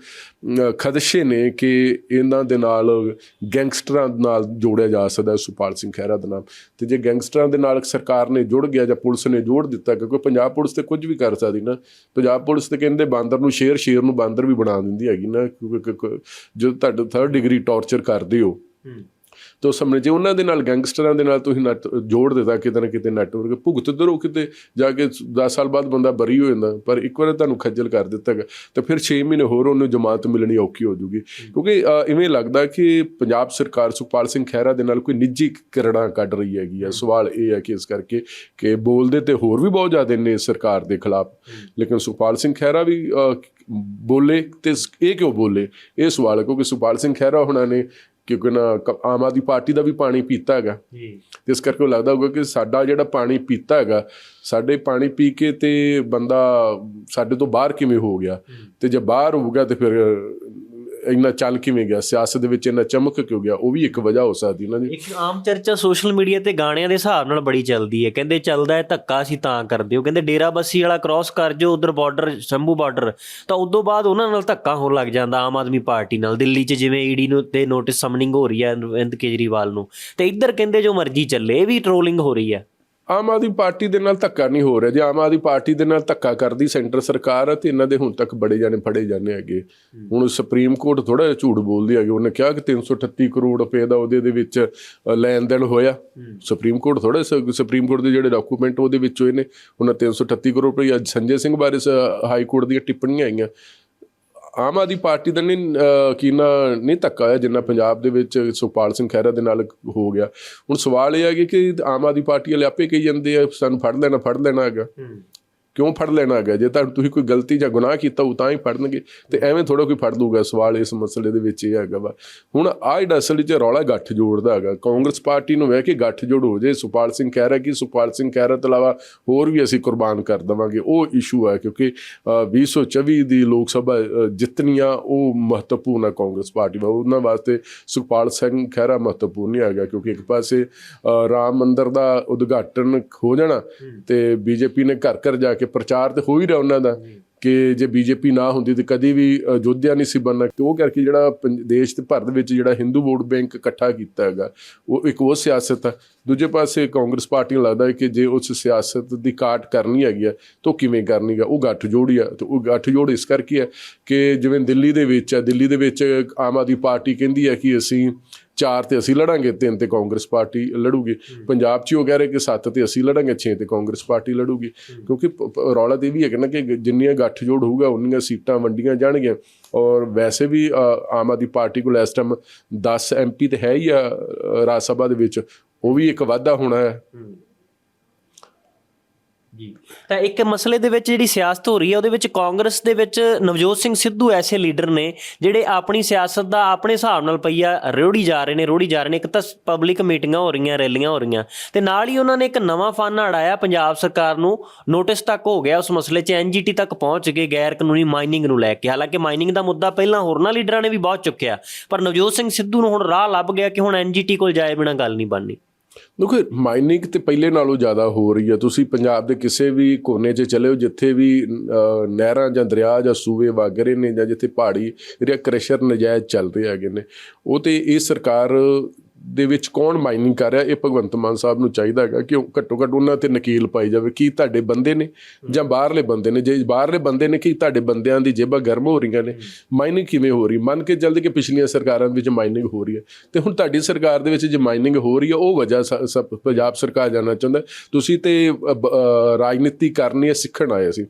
ਖਦਸ਼ੇ ਨੇ ਕਿ ਇਹਨਾਂ ਦੇ ਨਾਲ ਗੈਂਗਸਟਰਾਂ ਨਾਲ ਜੋੜਿਆ ਜਾ ਸਕਦਾ ਹੈ ਸੁਖਪਾਲ ਸਿੰਘ ਖਹਿਰਾ ਦਾ ਨਾਮ ਤੇ ਜੇ ਗੈਂਗਸਟਰਾਂ ਦੇ ਨਾਲ ਸਰਕਾਰ ਨੇ ਜੁੜ ਗਿਆ ਜਾਂ ਪੁਲਿਸ ਨੇ ਜੋੜ ਦਿੱਤਾ, ਕਿਉਂਕਿ ਪੰਜਾਬ ਪੁਲਿਸ ਤੇ ਕੁਝ ਵੀ ਕਰ ਸਕਦੀ ਨਾ। ਪੰਜਾਬ ਪੁਲਿਸ ਤੇ ਕਹਿੰਦੇ ਬਾਂਦਰ ਨੂੰ ਸ਼ੇਰ ਸ਼ੇਰ ਨੂੰ ਬਾਂਦਰ ਵੀ ਬਣਾ ਦਿੰਦੀ ਹੈਗੀ ਨਾ, ਕਿਉਂਕਿ ਜਦੋਂ ਤੁਹਾਡੇ 3rd ਡਿਗਰੀ ਟੌਰਚਰ ਕਰਦੇ ਹੋ। ਤੇ ਸਮੇਂ ਜੇ ਉਹਨਾਂ ਦੇ ਨਾਲ ਗੈਂਗਸਟਰਾਂ ਦੇ ਨਾਲ ਤੁਸੀਂ ਜੋੜ ਦਿੱਤਾ ਕਿਤੇ ਨਾ ਕਿਤੇ ਨੈਟਵਰਕ ਭੁਗਤਦੇ ਰਹੋ ਕਿਤੇ ਜਾ ਕੇ 10 ਸਾਲ ਬਾਅਦ ਬੰਦਾ ਬਰੀ ਹੋ ਜਾਂਦਾ। ਪਰ ਇੱਕ ਵਾਰ ਤੁਹਾਨੂੰ ਖੱਜਲ ਕਰ ਦਿੱਤਾ ਗਿਆ ਤੇ ਫਿਰ 6 ਮਹੀਨੇ ਹੋਰ ਉਹਨੂੰ ਜਮਾਨਤ ਮਿਲਣੀ ਔਖੀ ਹੋ ਜੂਗੀ। ਕਿਉਂਕਿ ਇਵੇਂ ਲੱਗਦਾ ਕਿ ਪੰਜਾਬ ਸਰਕਾਰ ਸੁਖਪਾਲ ਸਿੰਘ ਖਹਿਰਾ ਦੇ ਨਾਲ ਕੋਈ ਨਿੱਜੀ ਕਰੜਾ ਕੱਢ ਰਹੀ ਹੈਗੀ ਆ। ਸਵਾਲ ਇਹ ਹੈ ਕਿ ਇਸ ਕਰਕੇ ਕਿ ਬੋਲਦੇ ਤੇ ਹੋਰ ਵੀ ਬਹੁਤ ਜ਼ਿਆਦਾ ਨੇ ਸਰਕਾਰ ਦੇ ਖਿਲਾਫ। ਲੇਕਿਨ ਸੁਖਪਾਲ ਸਿੰਘ ਖਹਿਰਾ ਵੀ ਬੋਲੇ ਤੇ ਇਹ ਕਿਉਂ ਬੋਲੇ? ਇਹ ਸਵਾਲ ਹੈ ਕਿਉਂਕਿ ਸੁਖਪਾਲ ਸਿੰਘ ਖਹਿਰਾ ਹੁਣਾਂ ਨੇ ਕਿਉਂਕਿ ਨਾ ਆਮ ਆਦਮੀ ਪਾਰਟੀ ਦਾ ਵੀ ਪਾਣੀ ਪੀਤਾ ਹੈਗਾ। ਜੀ। ਤੇ ਇਸ ਕਰਕੇ ਉਹ ਲੱਗਦਾ ਹੋਊਗਾ ਕਿ ਸਾਡਾ ਜਿਹੜਾ ਪਾਣੀ ਪੀਤਾ ਹੈਗਾ ਸਾਡੇ ਪਾਣੀ ਪੀ ਕੇ ਤੇ ਬੰਦਾ ਸਾਡੇ ਤੋਂ ਬਾਹਰ ਕਿਵੇਂ ਹੋ ਗਿਆ। ਤੇ ਜੇ ਬਾਹਰ ਹੋਊਗਾ ਤੇ ਫਿਰ ਇੰਨਾ ਚੱਲ ਕਿਵੇਂ ਗਿਆ? ਸਿਆਸਤ ਦੇ ਵਿੱਚ ਇੰਨਾ ਚਮਕ ਕਿਉਂ ਗਿਆ? ਉਹ ਵੀ ਇੱਕ ਵਜ੍ਹਾ ਹੋ ਸਕਦੀ ਨਾ ਜੀ। ਇੱਕ ਆਮ ਚਰਚਾ ਸੋਸ਼ਲ ਮੀਡੀਆ ਤੇ ਗਾਣਿਆਂ ਦੇ ਹਿਸਾਬ ਨਾਲ ਬੜੀ ਚੱਲਦੀ ਹੈ। ਕਹਿੰਦੇ ਚੱਲਦਾ ਹੈ, ਧੱਕਾ ਸੀ ਤਾਂ ਕਰਦੇ ਹੋ। ਕਹਿੰਦੇ ਡੇਰਾ ਬੱਸੀ ਵਾਲਾ ਕ੍ਰਾਸ ਕਰ ਜੋ ਉਧਰ ਬਾਰਡਰ ਸ਼ੰਭੂ ਬਾਰਡਰ ਤਾਂ ਉਦੋਂ ਬਾਅਦ ਉਹਨਾਂ ਨਾਲ ਧੱਕਾ ਹੋਣ ਲੱਗ ਜਾਂਦਾ ਆਮ ਆਦਮੀ ਪਾਰਟੀ ਨਾਲ। ਦਿੱਲੀ 'ਚ ਜਿਵੇਂ ਈਡੀ ਨੂੰ ਤੇ ਨੋਟਿਸ ਸਮਨਿੰਗ ਹੋ ਰਹੀ ਹੈ ਅਰਵਿੰਦ ਕੇਜਰੀਵਾਲ ਨੂੰ। ਤੇ ਇੱਧਰ ਕਹਿੰਦੇ ਜੋ ਮਰਜ਼ੀ ਚੱਲੇ, ਇਹ ਵੀ ਟ੍ਰੋਲਿੰਗ ਹੋ ਰਹੀ ਹੈ। ਆਮ ਆਦਮੀ ਪਾਰਟੀ ਦੇ ਨਾਲ ਧੱਕਾ ਨਹੀਂ ਹੋ ਰਿਹਾ। ਜੇ ਆਮ ਆਦਮੀ ਪਾਰਟੀ ਦੇ ਨਾਲ ਧੱਕਾ ਕਰਦੀ ਸੈਂਟਰ ਸਰਕਾਰ ਤੇ ਇਹਨਾਂ ਦੇ ਹੁਣ ਤੱਕ ਬੜੇ ਜਾਣੇ ਫੜੇ ਜਾਂਦੇ ਹੈਗੇ। ਹੁਣ ਸੁਪਰੀਮ ਕੋਰਟ ਥੋੜਾ ਜਿਹਾ ਝੂਠ ਬੋਲਦੀ ਹੈਗੀ। ਉਹਨੇ ਕਿਹਾ ਕਿ 338 ਕਰੋੜ ਰੁਪਏ ਦਾ ਉਹਦੇ ਦੇ ਵਿੱਚ ਲੈਣ ਦੇਣ ਹੋਇਆ। ਸੁਪਰੀਮ ਕੋਰਟ ਥੋੜਾ ਸੁਪਰੀਮ ਕੋਰਟ ਦੇ ਜਿਹੜੇ ਡਾਕੂਮੈਂਟ ਉਹਦੇ ਵਿੱਚ ਹੋਏ ਨੇ ਉਹਨਾਂ 338 ਕਰੋੜ ਰੁਪਏ ਅੱਜ ਸੰਜੇ ਸਿੰਘ ਬਾਰੇ ਹਾਈ ਕੋਰਟ ਦੀਆਂ ਟਿੱਪਣੀਆਂ ਆਈਆਂ। ਆਮ ਆਦਮੀ ਪਾਰਟੀ ਦਾ ਨਹੀਂ ਅਹ, ਕੀ ਨਹੀਂ ਧੱਕਾ ਹੋਇਆ ਜਿੰਨਾ ਪੰਜਾਬ ਦੇ ਵਿੱਚ ਸੁਖਪਾਲ ਸਿੰਘ ਖਹਿਰਾ ਦੇ ਨਾਲ ਹੋ ਗਿਆ। ਹੁਣ ਸਵਾਲ ਇਹ ਹੈ ਕਿ- ਕਿ ਆਮ ਆਦਮੀ ਪਾਰਟੀ ਵਾਲੇ ਆਪੇ ਕਹੀ ਜਾਂਦੇ ਆ ਸਾਨੂੰ ਫੜ ਲੈਣਾ ਫੜ ਲੈਣਾ ਹੈਗਾ। ਕਿਉਂ ਫੜ ਲੈਣਾ ਹੈਗਾ? ਜੇ ਤਾਂ ਤੁਸੀਂ ਕੋਈ ਗਲਤੀ ਜਾਂ ਗੁਨਾਹ ਕੀਤਾ ਉਹ ਤਾਂ ਹੀ ਫੜਨਗੇ। ਤੇ ਐਵੇਂ ਥੋੜਾ ਕੋਈ ਫੜ ਲੂਗਾ ਸਵਾਲ ਇਸ ਮਸਲੇ ਦੇ ਵਿੱਚ ਇਹ ਹੈਗਾ ਵਾ। ਹੁਣ ਆ ਜਿਹੜਾ ਅਸਲ ਵਿੱਚ ਰੌਲਾ ਗੱਠ ਜੋੜਦਾ ਹੈਗਾ। ਕਾਂਗਰਸ ਪਾਰਟੀ ਨੂੰ ਵੇ ਕਿ ਗੱਠ ਜੋੜ ਹੋ ਜੇ ਸੁਪਾਲ ਸਿੰਘ ਕਹਿ ਰਿਹਾ ਕਿ ਸੁਪਾਲ ਸਿੰਘ ਖਹਿਰਾ ਤੋਂ ਇਲਾਵਾ ਹੋਰ ਵੀ ਅਸੀਂ ਕੁਰਬਾਨ ਕਰ ਦੇਵਾਂਗੇ। ਉਹ ਇਸ਼ੂ ਹੈ ਕਿਉਂਕਿ ਅ, 2024 ਦੀ ਲੋਕ ਸਭਾ ਅ, ਜਿੱਤਣੀਆਂ ਉਹ ਮਹੱਤਵਪੂਰਨ ਹੈ ਕਾਂਗਰਸ ਪਾਰਟੀ ਵਾ ਉਹਨਾਂ ਵਾਸਤੇ ਸੁਖਪਾਲ ਸਿੰਘ ਖਹਿਰਾ ਮਹੱਤਵਪੂਰਨ ਨਹੀਂ ਹੈਗਾ ਕਿਉਂਕਿ ਇੱਕ ਪਾਸੇ ਰਾਮ ਮੰਦਿਰ ਦਾ ਉਦਘਾਟਨ ਹੋ ਜਾਣਾ ਤੇ ਬੀਜੇਪੀ ਨੇ ਘਰ ਘਰ ਜਾ ਕੇ ਪ੍ਰਚਾਰ ਤੇ ਹੋ ਹੀ ਰਿਹਾ ਉਹਨਾਂ ਦਾ ਕਿ ਜੇ ਬੀਜੇਪੀ ਨਾ ਹੁੰਦੀ ਤੇ ਕਦੀ ਵੀ ਅ, ਅਯੋਧਿਆ ਨਹੀਂ ਸੀ ਬਣਨਾ। ਤੇ ਉਹ ਕਰਕੇ ਜਿਹੜਾ ਦੇਸ਼ ਤੇ ਭਾਰਤ ਵਿੱਚ ਜਿਹੜਾ ਹਿੰਦੂ ਵੋਟ ਬੈਂਕ ਇਕੱਠਾ ਕੀਤਾ ਹੈਗਾ ਉਹ ਇੱਕ ਉਹ ਸਿਆਸਤ ਹੈ ਦੂਜੇ ਪਾਸੇ ਕਾਂਗਰਸ ਪਾਰਟੀ ਨੂੰ ਲੱਗਦਾ ਹੈ ਕਿ ਜੇ ਉਸ ਸਿਆਸਤ ਦੀ ਕਾਟ ਕਰਨੀ ਹੈਗੀ ਆ ਤਾਂ ਕਿਵੇਂ ਕਰਨੀ ਗਾ? ਉਹ ਗੱਠ ਜੋੜੀ ਆ। ਤੇ ਉਹ ਗੱਠ ਜੋੜ ਇਸ ਕਰਕੇ ਹੈ ਕਿ ਜਿਵੇਂ ਦਿੱਲੀ ਦੇ ਵਿੱਚ ਹੈ ਦਿੱਲੀ ਦੇ ਵਿੱਚ ਆਮ ਆਦਮੀ ਪਾਰਟੀ ਕਹਿੰਦੀ ਹੈ ਕਿ ਅਸੀਂ ਚਾਰ ਤੇ ਅਸੀਂ ਲੜਾਂਗੇ ਤਿੰਨ ਤੇ ਕਾਂਗਰਸ ਪਾਰਟੀ ਲੜੂਗੀ। ਪੰਜਾਬ 'ਚ ਉਹ ਕਹਿ ਰਹੇ ਕਿ ਸੱਤ ਤੇ ਅਸੀਂ ਲੜਾਂਗੇ ਛੇ ਤੇ ਕਾਂਗਰਸ ਪਾਰਟੀ ਲੜੂਗੀ। ਕਿਉਂਕਿ ਰੌਲਾ ਤੇ ਵੀ ਹੈ ਕਿ ਨਾ ਕਿ ਜਿੰਨੀਆਂ ਗੱਠ ਜੋੜ ਹੋਊਗਾ ਉਨੀਆਂ ਸੀਟਾਂ ਵੰਡੀਆਂ ਜਾਣਗੀਆਂ। ਔਰ ਵੈਸੇ ਵੀ ਆਮ ਆਦਮੀ ਪਾਰਟੀ ਕੋਲ ਇਸ ਟਾਈਮ 10 ਐਮਪੀ ਤੇ ਹੈ ਹੀ ਆ ਰਾਜ ਸਭਾ ਦੇ ਵਿੱਚ। ਉਹ ਵੀ ਇੱਕ ਵਾਧਾ ਹੋਣਾ ਹੈ। ਜੀ। ਤਾਂ ਇੱਕ ਮਸਲੇ ਦੇ ਵਿੱਚ ਜਿਹੜੀ ਸਿਆਸਤ ਹੋ ਰਹੀ ਹੈ, ਉਹਦੇ ਵਿੱਚ ਕਾਂਗਰਸ ਦੇ ਵਿੱਚ ਨਵਜੋਤ ਸਿੰਘ ਸਿੱਧੂ ਐਸੇ ਲੀਡਰ ਨੇ, ਜਿਹੜੇ ਆਪਣੀ ਸਿਆਸਤ ਦਾ ਆਪਣੇ ਹਿਸਾਬ ਨਾਲ ਪਈਆ ਰੋੜੀ ਜਾ ਰਹੇ ਨੇ, ਰੋੜੀ ਜਾ ਰਹੇ ਨੇ। ਇੱਕ ਤਾਂ ਪਬਲਿਕ ਮੀਟਿੰਗਾਂ ਹੋ ਰਹੀਆਂ, ਰੈਲੀਆਂ ਹੋ ਰਹੀਆਂ। ਤੇ ਨਾਲ ਹੀ ਉਹਨਾਂ ਨੇ ਇੱਕ ਨਵਾਂ ਫਾਨਾ ਅੜਾਇਆ ਪੰਜਾਬ ਸਰਕਾਰ ਨੂੰ। ਨੋਟਿਸ ਤੱਕ ਹੋ ਗਿਆ ਉਸ ਮਸਲੇ 'ਚ ਐਨਜੀਟੀ ਤੱਕ ਪਹੁੰਚ ਗਏ ਗੈਰ ਕਾਨੂੰਨੀ ਮਾਈਨਿੰਗ ਨੂੰ ਲੈ ਕੇ। ਹਾਲਾਂਕਿ ਮਾਈਨਿੰਗ ਦਾ ਮੁੱਦਾ ਪਹਿਲਾਂ ਹੋਰਨਾਂ ਲੀਡਰਾਂ ਨੇ ਵੀ ਬਹੁਤ ਚੁੱਕਿਆ, ਪਰ ਨਵਜੋਤ ਸਿੰਘ ਸਿੱਧੂ ਨੂੰ ਹੁਣ ਰਾਹ ਲੱਭ ਗਿਆ ਕਿ ਹੁਣ ਐਨਜੀਟੀ ਕੋਲ ਜਾਏ ਬਿਨਾਂ ਗੱਲ ਨਹੀਂ ਬਣਨੀ। ਦੇਖੋ ਮਾਈਨਿੰਗ ਤੇ ਪਹਿਲੇ ਨਾਲੋਂ ਜ਼ਿਆਦਾ ਹੋ ਰਹੀ ਹੈ ਤੁਸੀਂ ਪੰਜਾਬ ਦੇ ਕਿਸੇ ਵੀ ਕੋਨੇ 'ਚ ਚਲੇ ਹੋ ਜਿੱਥੇ ਵੀ ਨਹਿਰਾਂ ਜਾਂ ਦਰਿਆ ਜਾਂ ਸੂਏ ਵਗ ਨੇ ਜਾਂ ਜਿੱਥੇ ਪਹਾੜੀ ਜਿਹੜਾ ਕ੍ਰੈਸ਼ਰ ਨਜਾਇਜ਼ ਚੱਲ ਰਹੇ ਹੈਗੇ ਨੇ, ਉਹ ਤੇ ਇਹ ਸਰਕਾਰ ਦੇ ਵਿੱਚ ਕੌਣ ਮਾਈਨਿੰਗ ਕਰ ਰਿਹਾ ਇਹ ਭਗਵੰਤ ਮਾਨ ਸਾਹਿਬ ਨੂੰ ਚਾਹੀਦਾ ਹੈਗਾ ਕਿ ਘੱਟੋ ਘੱਟ ਉਹਨਾਂ ਤੇ ਨਕੀਲ ਪਾਈ ਜਾਵੇ ਕੀ ਤੁਹਾਡੇ ਬੰਦੇ ਨੇ ਜਾਂ ਬਾਹਰਲੇ ਬੰਦੇ ਨੇ ਜੇ ਬਾਹਰਲੇ ਬੰਦੇ ਨੇ ਕਿ ਤੁਹਾਡੇ ਬੰਦਿਆਂ ਦੀ ਜੇਬਾਂ ਗਰਮ ਹੋ ਰਹੀਆਂ ਨੇ ਮਾਈਨਿੰਗ ਕਿਵੇਂ ਹੋ ਰਹੀ? ਮੰਨ ਕੇ ਚੱਲਦੇ ਕਿ ਪਿਛਲੀਆਂ ਸਰਕਾਰਾਂ ਵਿੱਚ ਮਾਈਨਿੰਗ ਹੋ ਰਹੀ ਹੈ ਤੇ ਹੁਣ ਤੁਹਾਡੀ ਸਰਕਾਰ ਦੇ ਵਿੱਚ ਜੇ ਮਾਈਨਿੰਗ ਹੋ ਰਹੀ ਹੈ ਉਹ ਵਜ੍ਹਾ ਪੰਜਾਬ ਸਰਕਾਰ ਜਾਨਣਾ ਚਾਹੁੰਦਾ ਤੁਸੀਂ ਤੇ ਰਾਜਨੀਤੀ ਕਰਨੀ ਹੈ ਸਿੱਖਣ ਆਏ ਸੀ